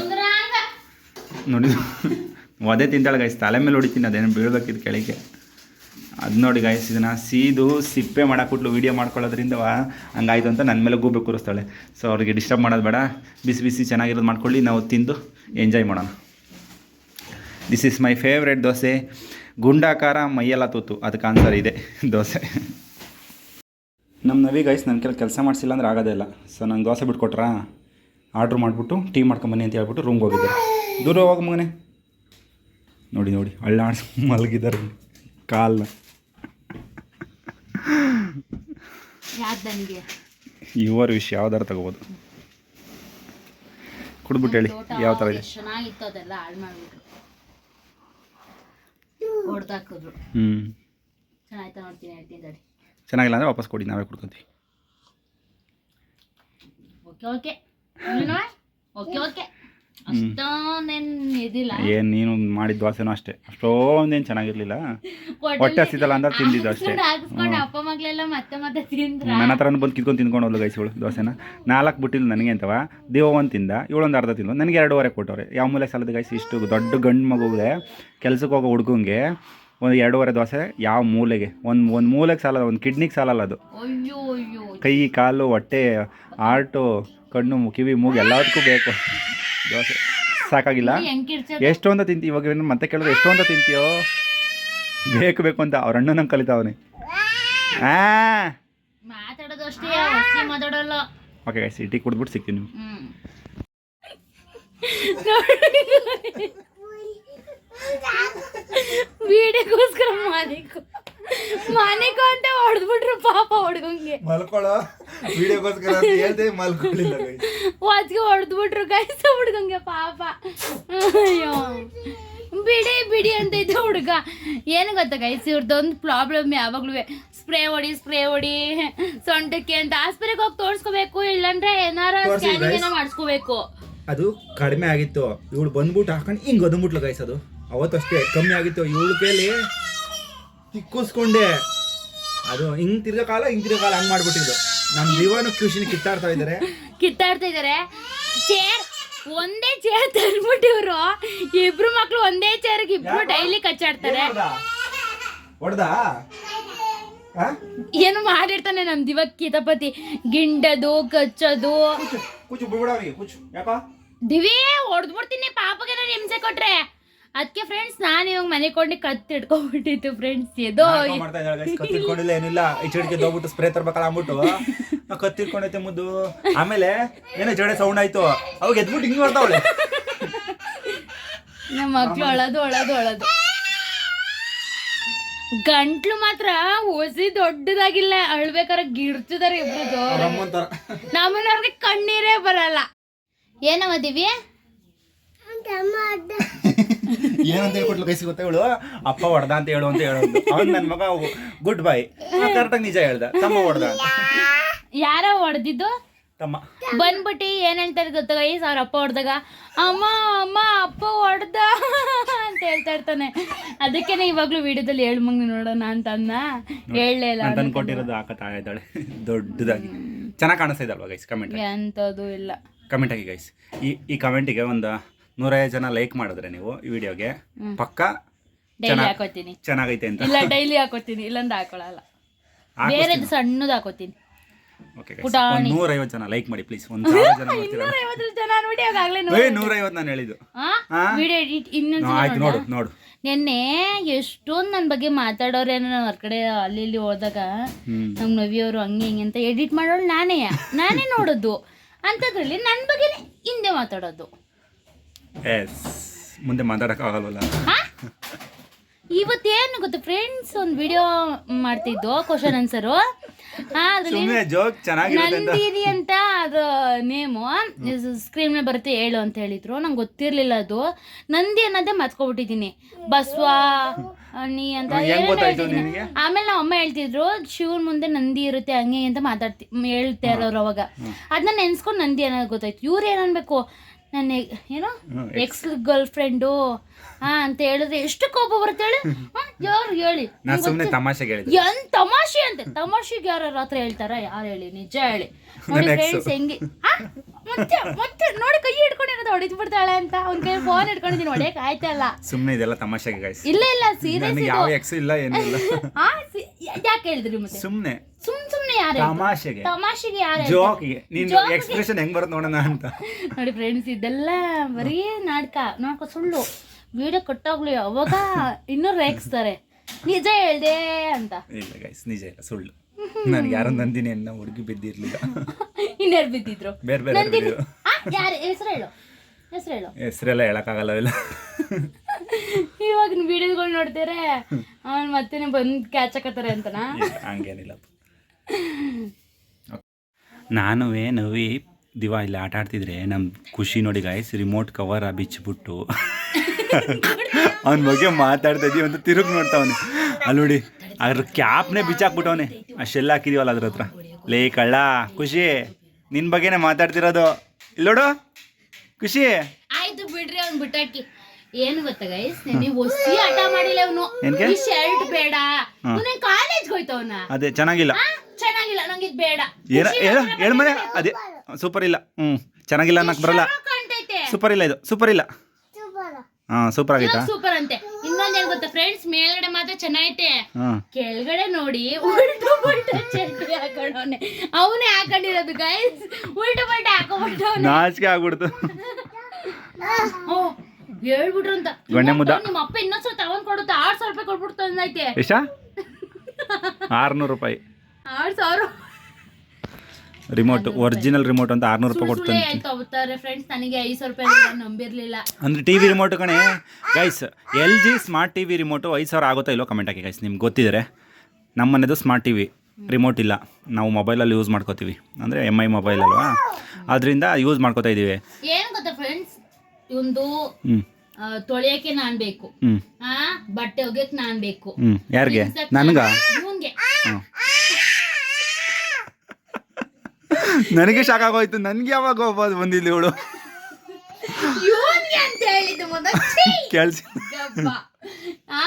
ನೋಡಿ ಅದೇ ತಿಂತಾಳೆ ಗೈಸ್ ತಲೆ ಮೇಲೆ ಹೊಡಿತೀನಿ ಅದೇನು ಬೀಳ್ಬೇಕಿದ್ ಕೆಳಗೆ ಅದು ನೋಡಿ ಗಾಯ್ಸ್ ಇದನ್ನು ಸೀದು ಸಿಪ್ಪೆ ಮಾಡಾಕ್ಬಿಟ್ಲು ವೀಡಿಯೋ ಮಾಡ್ಕೊಳ್ಳೋದ್ರಿಂದ ಹಂಗಾಯ್ತು ಅಂತ ನನ್ನ ಮೇಲೆ ಗೂಬೆ ಕೂರಿಸ್ತಾಳೆ. ಸೊ ಅವ್ರಿಗೆ ಡಿಸ್ಟರ್ಬ್ ಮಾಡೋದು ಬೇಡ. ಬಿಸಿ ಬಿಸಿ ಚೆನ್ನಾಗಿರೋದು ಮಾಡ್ಕೊಳ್ಳಿ, ನಾವು ತಿಂದು ಎಂಜಾಯ್ ಮಾಡೋಣ. This is my favourite dosa. ಗುಂಡಾಕಾರ ಮೈಯೆಲ್ಲ ತೂತು. ಅದಕ್ಕೆ ಆನ್ಸರ್ ಇದೆ ದೋಸೆ. ನಮ್ಮ ನವಿ ಗೈಸ್ ನನ್ನ ಕೆಲ ಕೆಲಸ ಮಾಡಿಸಿಲ್ಲ ಅಂದ್ರೆ ಆಗೋದೇ ಇಲ್ಲ. ಸೊ ನಂಗೆ ದೋಸೆ ಬಿಟ್ಕೊಟ್ರಾ? ಆರ್ಡ್ರ್ ಮಾಡಿಬಿಟ್ಟು ಟೀ ಮಾಡ್ಕೊಂಬನ್ನಿ ಅಂತ ಹೇಳ್ಬಿಟ್ಟು ರೂಮ್ಗೆ ಹೋಗಿದ್ದೆ. ದೂರ ಹೋಗಿ ಮಗನೆ. ನೋಡಿ ನೋಡಿ, ಅಳ್ಳಾಡ್ಸ್ ಮಲಗಿದ್ದಾರೆ. ಕಾಲನ್ನ ಇವರ ಯುವರ್ ವಿಷಯ ಯಾವ್ದಾರು ತಗೋಬೋದು? ಕುಡ್ಬಿಟ್ಟು ಹೇಳಿ ಯಾವ ಥರ ಇದೆ ಚೆನ್ನಾಗಿತ್ತು ಅದೆಲ್ಲ ಹಾಳು ಮಾಡ್ಬಿಟ್ರು. ಹೊಡ್ದಾಕಿದ್ರು. ಹ್ಞೂ ಚೆನ್ನಾಗಿತ್ತು ನೋಡ್ತೀನಿ ಹೇಳ್ತೀನಿ ತಡಿ. ಚೆನ್ನಾಗಿಲ್ಲ ಅಂದ್ರೆ ವಾಪಸ್ ಕೊಡಿ ನಾವೇ ಕುಡ್ಕೊತೀವಿ. Okay okay. Okay okay. ಅಷ್ಟೊಂದೇನು ಇದಿಲ್ಲ. ಏನು ನೀನು ಮಾಡಿದ ದೋಸೆನೂ ಅಷ್ಟೇ. ಅಷ್ಟೊಂದೇನ್ ಚೆನ್ನಾಗಿರ್ಲಿಲ್ಲ. ಹೊಟ್ಟೆ ಹಸಿದಲ್ಲ ಅಂದ್ರೆ ತಿಂದಿದ್ದು ಅಷ್ಟೇ. ಹಾಕ್ಸ್ಕೊಂಡು ಅಪ್ಪ ಮಗಳೆಲ್ಲ ಮತ್ತೆ ಮತ್ತೆ ತಿಂದ್ರ. ನನ್ನ ಹತ್ರನೂ ಬಂದು ಕಿತ್ಕೊಂಡು ತಿನ್ಕೊಂಡು ಹೋಗ್ಲು ಗೈಸ್ಗಳು ದೋಸೆನ ನಾಲ್ಕು ಬಿಟ್ಟಿಲ್ಲ ನನಗೆ ಅಂತವ ದೇವ ಒಂದು ತಿಂದ ಇವಳೊಂದು ಅರ್ಧ ತಿಂದು ನನಗೆ ಎರಡೂವರೆ ಕೊಟ್ಟವ್ರೆ. ಯಾವ ಮೂಲೆ ಸಾಲದ ಗೈಸ್ ಇಷ್ಟು ದೊಡ್ಡ ಗಂಡು ಮಗುಗೆ ಕೆಲ್ಸಕ್ಕೆ ಹೋಗೋ ಹುಡುಗಂಗೆ ಒಂದು ಎರಡೂವರೆ ದೋಸೆ ಯಾವ ಮೂಲೆಗೆ? ಒಂದು ಒಂದು ಮೂಲೆಗೆ ಸಾಲಲ್ಲ ಒಂದು ಕಿಡ್ನಿಗೆ ಸಾಲಲ್ಲ ಅದು. ಕೈ ಕಾಲು ಹೊಟ್ಟೆ ಆರ್ಟು ಕಣ್ಣು ಕಿವಿ ಮೂಗು ಎಲ್ಲದಕ್ಕೂ ಬೇಕು. ದೋಸೆ. ಸಾಕಾಗಿಲ್ಲ. ಎಷ್ಟು ಅಂತ ಎಷ್ಟೊಂದ ತಿಂತಿ ಇವಾಗ ಏನು ಮತ್ತೆ ಕೇಳಿದ್ರೆ ಎಷ್ಟೊಂದ ತಿಂತೀಯೋ? ಬೇಕು ಬೇಕು ಅಂತ ಅವ್ರ ಅಣ್ಣ ನಂಗೆ ಕಲಿತಾವನೆ ಓಕೆ ಗೈಸ್ ಟೀ ಕುಡ್ದ್ಬಿಟ್ಟು ಸಿಗ್ತೀನಿ ಹ್ಮ್. ವೀಡಿಯೋಗೋಸ್ಕರ ಮಾನಿಕು ಮಾನಿಕು ಅಂತ ಹೊಡೆದ್ಬಿಟ್ರು ಪಾಪ ಹುಡ್ಗಂಗೆ. ಮಲ್ಕೊಳ್ಳೋ ವಿಡಿಯೋಗೋಸ್ಕರ ಅಂತ ಹೇಳ್ದೆ ಮಲ್ಕೊಳ್ಳಿಲ್ಲ ವಾಚ್ಗೆ ಹೊಡೆದ್ಬಿಟ್ರು ಗೈಸ ಹುಡ್ಗಂಗೆ ಪಾಪ. ಅಯ್ಯೋ. ಬಿಡಿ ಬಿಡಿ ಅಂತ ಇದ್ದ ಹುಡುಗ. ಏನು ಗೊತ್ತಾ ಗೈಸ್ ಇವ್ರದ್ದೊಂದು ಪ್ರಾಬ್ಲಮ್ ಯಾವಾಗ್ಲೂ ಸ್ಪ್ರೇ ಹೊಡಿ ಸ್ಪ್ರೇ ಹೊಡಿ ಸೊಂಟಕ್ಕೆ ಅಂತ ಆಸ್ಪತ್ರೆಗೆ ಹೋಗಿ ತೋರಿಸ್ಕೋಬೇಕು ಇಲ್ಲಾಂದ್ರೆ ಏನಾರ ತೋರ್ಸಿ ಸ್ಕ್ಯಾನಿಂಗ್ guys. ಏನೋ ಮಾಡಿಸ್ಕೋಬೇಕು. ಅದು ಕಡಿಮೆ ಆಗಿತ್ತು. ಇವಳು ಬಂದ್ಬಿಟ್ಟು ಹಾಕೊಂಡು ಹಿಂಗೆ ಬಂದ್ಬಿಟ್ಲು ಗೈಸ್ ಅದು. ಅವತ್ತಷ್ಟೇ ಕಮ್ಮಿ ಆಗಿತ್ತು. ಇವಳು ಕೈಲಿ ತಿಕ್ಕಿಸ್ಕೊಂಡೆ. ಅದು ಹಿಂಗ್ ತಿರ್ಗೋ ಕಾಲ ಹಿಂಗ್ ತಿರ್ಗೋ ಕಾಲ ಹಂಗ್ ಮಾಡ್ಬಿಟ್ಟಿದ್ದು. ನಮ್ಮ ಜೀವನ ಖುಷಿನ ಕಿತ್ತಾಡ್ತಾ ಇದ್ದಾರೆ ಕಿತ್ತಾಡ್ತಾ ಇದಾರೆ. ಚೇರ್ ಒಂದೇ ಚೇರ್ ಇವ್ರು ಇಬ್ರು ಮಕ್ಳು ಒಂದೇ ಚೇರ್ಗೆ ಇಬ್ರು ಡೈಲಿ ಕಚ್ಚಾಡ್ತಾರೆ. ಹೊಡ್ದಾ? ಏನು ಮಾಡಿರ್ತಾನೆ ನಮ್ ದಿವ ಕಿತಪತಿ. ಗಿಂಡದು ಕಚ್ಚೋದು. ದಿವೇ ಹೊಡೆದ್ಬಿಡ್ತೀನಿ ಪಾಪಗೆ ನಾನು ಹಿಂಸೆ ಕೊಟ್ರೆ. ಅದಕ್ಕೆ ಫ್ರೆಂಡ್ಸ್ ನಾನು ಇವಾಗ ಮನೆ ಕೊಂಡು ಕತ್ತು ಇಟ್ಕೊಂಡ್ಬಿಟ್ಟಿತ್ತು ಫ್ರೆಂಡ್ಸ್ ಎದೋ. ಕತ್ತಿಟ್ಕೊಂಡಿಲ್ಲ ಏನಿಲ್ಲ. ಈ ಚಡಿಗೆ ಹೋಗ್ಬಿಟ್ಟು ಸ್ಪ್ರೇ ತರ್ಬೇಕಲ್ಲ ಅಂದ್ಬಿಟ್ಟು. ನಾ ಕತ್ತಿಟ್ಕೊಂಡೈತೆ ಮುದ್ದು. ಆಮೇಲೆ ಏನೋ ಜಡೆ ಸೌಂಡ್ ಆಯ್ತು. ಅವಾಗ ಎದ್ಬಿಟ್ಟು ಹಿಂಗ್ ಮಾಡ್ತಾವಳೆ. ನಮ್ಮ ಮಕ್ಳು ಒಳದು ಒಳದು ಒಳದು ಗಂಟ್ಲು ಮಾತ್ರ ಹೊಸಿ ದೊಡ್ಡದಾಗಿಲ್ಲ ಅಳ್ಬೇಕಾರೆ ಗಿಡ್ತಿದಾರೆ ಇಬ್ರು ಜೋರ. ನಮ್ಮನವ್ರಿಗೆ ಕಣ್ಣೀರೇ ಬರಲ್ಲ. ಏನವ ದಿವಿ ಏನಂತ ಹೇಳ್ಕೊಟ್ಲು? ಕೈಸಿ ಗೊತ್ತಾ ಹೇಳು ಅಪ್ಪ ಹೊಡ್ದ ಅಂತ ಹೇಳು ಅಂತ ಹೇಳು ಅವ್ನು ನನ್ನ ಮಗ ಗುಡ್ ಬೈ ಕರೆಕ್ಟಾಗಿ ನಿಜ ಹೇಳ್ದ. ತಮ್ಮ ಹೊಡ್ದ. ಯಾರ ಹೊಡೆದಿದ್ದು? ತಮ್ಮ. ಬಂದ್ಬಿಟ್ಟು ಏನ್ ಹೇಳ್ತಾರೆ ಗೊತ್ತಾಗ ಗೈಸ್ ಅವ್ರ ಅಪ್ಪ ಹೊಡೆದಾಗ ಅಮ್ಮ ಅಮ್ಮ ಅಪ್ಪ ಹೊಡ್ದ ಅಂತ ಹೇಳ್ತಾ ಇರ್ತಾನೆ. ಅದಕ್ಕೇನೆ ಇವಾಗ್ಲೂ ವಿಡಿಯೋದಲ್ಲಿ ಹೇಳ್ ಮಗ್ನ ನೋಡೋಣ ಅಂತ ಅನ್ನ ಹೇಳಲೇ ಇಲ್ಲ ನಾನು ತಂದು ಕೊಟ್ಟಿರೋದು ಹಾಕತ್ತಾ ಇದ್ದಾಳೆ ದೊಡ್ಡದಾಗಿ. ಚೆನ್ನಾಗಿ ಕಾಣಿಸ್ತಾ ಇದ್ದಲ್ವಾ ಗೈಸ್ ಕಮೆಂಟ್ ಎಂತದು ಇಲ್ಲ. ಕಮೆಂಟ್ ಆಗಿ ಗೈಸ್ ಈ ಈ ಕಮೆಂಟಿಗೆ ಒಂದು ನೂರೈವತ್ತು ಜನ ಲೈಕ್ ಮಾಡಿದ್ರೆ ನೀವು ಈ ವಿಡಿಯೋಗೆ. ಪಕ್ಕ ಡೈಲಿ ಹಾಕೋತೀನಿ. ಚೆನ್ನಾಗೈತೆ ಅಂತ. ಇಲ್ಲ ಡೈಲಿ ಹಾಕೋತೀನಿ. ಇಲ್ಲಂದ್ರೆ ಹಾಕೊಳಲ್ಲ. ಬೇರೆದು ಸಣ್ಣದು ಹಾಕೋತೀನಿ. ಓಕೆ ನೂರೈವತ್ತು ಜನ ಲೈಕ್ ಮಾಡಿ ಪ್ಲೀಸ್ ಒಂದು ಸಾವಿರ ಜನ ನೋಡ್ತೀರಾ? ಐವತ್ತು ಜನ ನೋಡಿ ನೂರೈವತ್ತು ನಾನು ಹೇಳಿದ್ದು? ವಿಡಿಯೋ ಎಡಿಟ್ ಹಾ, ಇನ್ನೊಂದ್ಸಲ ಆಯ್ತು ನೋಡು ನೋಡು. ನೆನ್ನೆ ಎಷ್ಟೊಂದು ನನ್ನ ಬಗ್ಗೆ ಮಾತಾಡೋರು ಏನೋ ಹೊರಗಡೆ ಅಲ್ಲಿ ಇಲ್ಲಿ ಹೋದಾಗ ನಮ್ಮ ನವಿಯವರು ಹಂಗೆ ಹಿಂಗೆ ಅಂತ ಎಡಿಟ್ ಮಾಡೋಳು ನಾನೇ ನಾನೇ ನೋಡೋದು. ಅಂಥದ್ರಲ್ಲಿ ನನ್ನ ಬಗ್ಗೆನೇ ಹಿಂದೆ ಮಾತಾಡೋದು. ಎಸ್ ಮುಂದೆ ಮಾತಾಡೋಕ್ಕಾಗಲ್ವಲ್ಲ ಇವತ್ತೇನು ಗೊತ್ತು ಫ್ರೆಂಡ್ಸ್ ಒಂದು ವಿಡಿಯೋ ಮಾಡ್ತಿದ್ದು ಕ್ವಶನ್ ಆನ್ಸರು ಜೋಕ್ ನಂದಿನಿ ಅಂತ ಅದು ನೇಮು ಸ್ಕ್ರೀನ್ ಮೇಲೆ ಬರುತ್ತೆ ಹೇಳು ಅಂತ ಹೇಳಿದ್ರು. ನಂಗೆ ಗೊತ್ತಿರ್ಲಿಲ್ಲ ಅದು. ನಂದಿ ಅನ್ನೋದೇ ಮತ್ಕೊಬಿಟ್ಟಿದ್ದೀನಿ ಬಸ್ವಾ ನೀ ಅಂತ ಆಮೇಲೆ ನಮ್ಮ ಅಮ್ಮ ಹೇಳ್ತಿದ್ರು ಶಿವನ್ ಮುಂದೆ ನಂದಿ ಇರುತ್ತೆ ಹಂಗೆ ಅಂತ ಮಾತಾಡ್ತಿ ಹೇಳ್ತಾ ಇರೋರು ಅವಾಗ. ಅದನ್ನ ನೆನ್ಸ್ಕೊಂಡು ನಂದಿ ಅನ್ನೋದು ಗೊತ್ತಾಯ್ತು. ಇವ್ರು ಏನು ಅನ್ಬೇಕು? ನನ್ನ ಏನೋ? ಎಕ್ಸ್ ಗರ್ಲ್ ಫ್ರೆಂಡು ಹಾ ಅಂತ ಹೇಳಿದ್ರೆ ಎಷ್ಟು ಕೋಪ ಬರುತ್ತೆ ಹೇಳಿ? ಯಾರು ಹೇಳಿ? ನಾ ಸುಮ್ಮನೆ ತಮಾಷೆಗೆ ಹೇಳಿದೆ ಏನ್ ತಮಾಷೆ ಅಂತೆ. ತಮಾಷೆಗೆ ಯಾರ ಹತ್ರ ಹೇಳ್ತಾರ? ಯಾರು ಹೇಳಿ? ನಿಜ ಹೇಳಿ. ನೋಡಿ. ಫ್ರೆಂಡ್ಸ್ ಹೆಂಗೆ? ಮತ್ತೆ ಮತ್ತೆ ನೋಡಿ ಕೈ ಹಿಡ್ಕೊಂಡಿರೋದು ಹೊಡೆದು ಬಿಡ್ತಾಳೆ ಅಂತ. ಅವ್ನ ಕೈ ಫೋನ್ ಹಿಡ್ಕೊಂಡಿದ್ದೀನಿ ಹೊಡೆಯಕ್ ಆಯ್ತಲ್ಲ ಸುಮ್ಮನೆ ಇದೆಲ್ಲ ತಮಾಷೆಗೆ ಗೈಸ್ ಇಲ್ಲ ಇಲ್ಲ ಸೀರಿಯಸ್ ನನಗೆ ಯಾವ ಎಕ್ಸ್ ಇಲ್ಲ ಏನು ಇಲ್ಲ. ಆ ಸಿ- ಯಾಕೆ ಹೇಳಿದ್ರಿ ಮತ್ತೆ? ಸುಮ್ಮನೆ ಸುಮ್ ಸುಮ್ನೆ ಯಾರು ತಮಾಷೆಗೆ. ತಮಾಷೆಗೆ ಯಾರು ಜೋಕ್ಗೆ ನಿನ್ನ Joke ಗೆ. ಎಕ್ಸ್ಪ್ರೆಷನ್ ಹೆಂಗ್ ಬರುತ್ತೆ ನೋಡೋಣ ಅಂತ. ನೋಡಿ ಫ್ರೆಂಡ್ಸ್ ಇದೆಲ್ಲ ಬರೀ ನಾಟಕ. ನೋಡ್ಕೊ ಸುಳ್ಳು. ವಿಡಿಯೋ ಕೊಟ್ಟಾಗ್ಲಿ ಅವಾಗ ಇನ್ನೂ ರೇಗಿಸ್ತಾರೆ ನಿಜ ಹೇಳ್ದೆ ಅಂತ. ಇಲ್ಲ ಗೈಸ್ ನಿಜ ಇಲ್ಲ ಸುಳ್ಳು. ನನಗೆ ಯಾರೋ ನಂದಿನಿ ಅನ್ನ ಹುಡುಗಿ ಬಿದ್ದಿರ್ಲಿಲ್ಲ. ಇನ್ಯಾರು ಬಿದ್ದಿದ್ರು? ಬೇರೆ ಬೇರೆ ನಂದಿನಿ ಬಿದ್ದಿದ್ರು. ಯಾರು ಹೆಸರು ಹೇಳು. ಹೆಸರು ಹೇಳು. ಹೆಸರೆಲ್ಲ ಹೇಳಕ್ಕಾಗಲ್ಲ ಇಲ್ಲ ಇವಾಗ ವಿಡಿಯೋಗಳು ನೋಡ್ತಾರೆ ಅವನ್ ಮತ್ತೆ ಬಂದು ಕ್ಯಾಚ್ ಹಾಕತ್ತಾರೆ ಅಂತನಾ? ಹಂಗೇನಿಲ್ಲ ನಾನು ನವಿ ದಿವಾ ಇಲ್ಲಿ ಆಟ ಆಡ್ತಿದ್ರೆ ನಮ್ಮ ಖುಷಿ ನೋಡಿ ಗಾಯ್ಸ್ ರಿಮೋಟ್ ಕವರ್ ಬಿಚ್ಚಿಬಿಟ್ಟು. ಅವನ ಬಗ್ಗೆ ಮಾತಾಡ್ತಾ ಇದ್ದೀವಿ ಅಂತ ತಿರುಗಿ ನೋಡ್ತಾವನೆ. ಅಲ್ಲಿ ನೋಡಿ ಅದ್ರ ಕ್ಯಾಪ್ನೇ ಬಿಚ್ಚಾಕ್ಬಿಟ್ಟವನೆ. ಆ ಶೆಲ್ ಹಾಕಿದೀವಲ್ಲ ಅದ್ರ ಹತ್ರ. ಲೇ ಕಳ್ಳ ಖುಷಿ. ನಿನ್ನ ಬಗ್ಗೆನೇ ಮಾತಾಡ್ತಿರೋದು. ಇಲ್ಲೋಡು ಖುಷಿ. ಆಯ್ತು ಬಿಡ್ರಿ ಅವ್ನ್ ಬಿಟ್ಟಾಕಿ ಏನು ಗೊತ್ತಾ ಗೈಸ್ ನೀವು ಒಸಿ ಆಟ ಮಾಡಿಲ್ಲ ಅವನು? ಈ ಶರ್ಟ್ ಬೇಡ. ಅವನ ಕಾಲೇಜ್ ಹೋಯ್ತವನ ಅದೇ ಚೆನ್ನಾಗಿಲ್ಲ. ಚೆನ್ನಾಗಿಲ್ಲ. ನಂಗೆ ಇದು ಬೇಡ. ಏನ ಹೇಳ ಹೇಳ ಮನೆ? ಅದೇ ಸೂಪರ್ ಇಲ್ಲ. ಹ್ಞೂ ಚೆನ್ನಾಗಿಲ್ಲ ಅನ್ನಕ್ಕೆ ಬರಲ್ಲ. ಸೂಪರ್ ಇಲ್ಲ ಇದು. ಸೂಪರ್ ಇಲ್ಲ. ಹಾಂ ಸೂಪರ್ ಆಗೈತಾ? ಸೂಪರ್ ಅಂತೆ. ಗೊತ್ತಾ ಫ್ರೆಂಡ್ಸ್ ಮೇಲ್ಗಡೆ ಮಾತ್ರ ಚೆನ್ನಾಗೈತೆ. ಕೆಳಗಡೆ ನೋಡಿ ಉಲ್ಟು ಪಲ್ಟ ಚಡ್ಡಿ ಹಾಕೊಂಡವನೆ ಅವನೇ ಹಾಕೊಂಡಿರೋದು ಗೈಸ್ ಉಲ್ಟು ಪಲ್ಟ ಹಾಕೊಂಡ್ಬಿಟ್ಟವನೆ ನಾಚಿಕೆ ಆಗ್ಬಿಡ್ತು. ಓ ಹೇಳ್ಬಿಟ್ರು ಅಂತ. ಗಂಡೆ ಮುದ್ದ. ನಿಮ್ಮ ಅಪ್ಪ ಇನ್ನೊಂದ್ಸಲ ತಗೊಂಡ್ ಕೊಡುತ್ತೆ? ಆರ್ ಸಾವಿರ ರೂಪಾಯಿ ಕೊಟ್ಬಿಡ್ತು ಅಂದೈತೆ ಎಷ್ಟ? ಆರ್ನೂರು ರೂಪಾಯಿ. ಆರ್ ಸಾವಿರ. ರಿಮೋಟ್ ಒರಿಜಿನಲ್ ರಿಮೋಟ್ ಅಂತ ಆರ್ನೂರು ರೂಪಾಯಿ ಕೊಡ್ತಾರೆ ಕೊಡ್ತಾನೆ ಫ್ರೆಂಡ್ಸ್ ನನಗೆ ಐದು ಸಾವಿರ ರೂಪಾಯಿ ನಂಬಿರ್ಲಿಲ್ಲ. ಅಂದರೆ ಟಿ ವಿ ರಿಮೋಟ್ ಕಣೆ. Guys L G smart TV remote ಐದು ಸಾವಿರ ಆಗುತ್ತಾ ಇಲ್ಲೋ ಕಮೆಂಟ್ ಹಾಕಿ ಗೈಸ್ ನಿಮ್ಗೆ ಗೊತ್ತಿದ್ರೆ. ನಮ್ಮ ಮನೆದು ಸ್ಮಾರ್ಟ್ ಟಿ ವಿ ರಿಮೋಟ್ ಇಲ್ಲ. ನಾವು ಮೊಬೈಲಲ್ಲಿ ಯೂಸ್ ಮಾಡ್ಕೋತೀವಿ. ಅಂದರೆ ಎಂ ಐ ಮೊಬೈಲ್ ಅಲ್ವಾ? ಅದರಿಂದ ಯೂಸ್ ಮಾಡ್ಕೋತಾ ಇದ್ದೀವಿ. ಏನ್ ಗೊತ್ತಾ ಫ್ರೆಂಡ್ಸ್ ಒಂದು ಹ್ಞೂ ತೊಳೆಯಕ್ಕೆ ನಾನು ಬೇಕು. ಬಟ್ಟೆ ಒಗ್ಯಕ್ ನಾನು ಬೇಕು. ಹ್ಞೂ ಯಾರಿಗೆ? ನನಗ? ನನಗೆ ಶಾಕ್ ಆಗೋಯ್ತು. ನನಗೆ ಯಾವಾಗ ಒಬ್ಬ ಬಂದಿಲ್ಲ ಇವಳು? ಅಂತ ಹೇಳಿದ್ದು ಮೊದಲು. ಆ,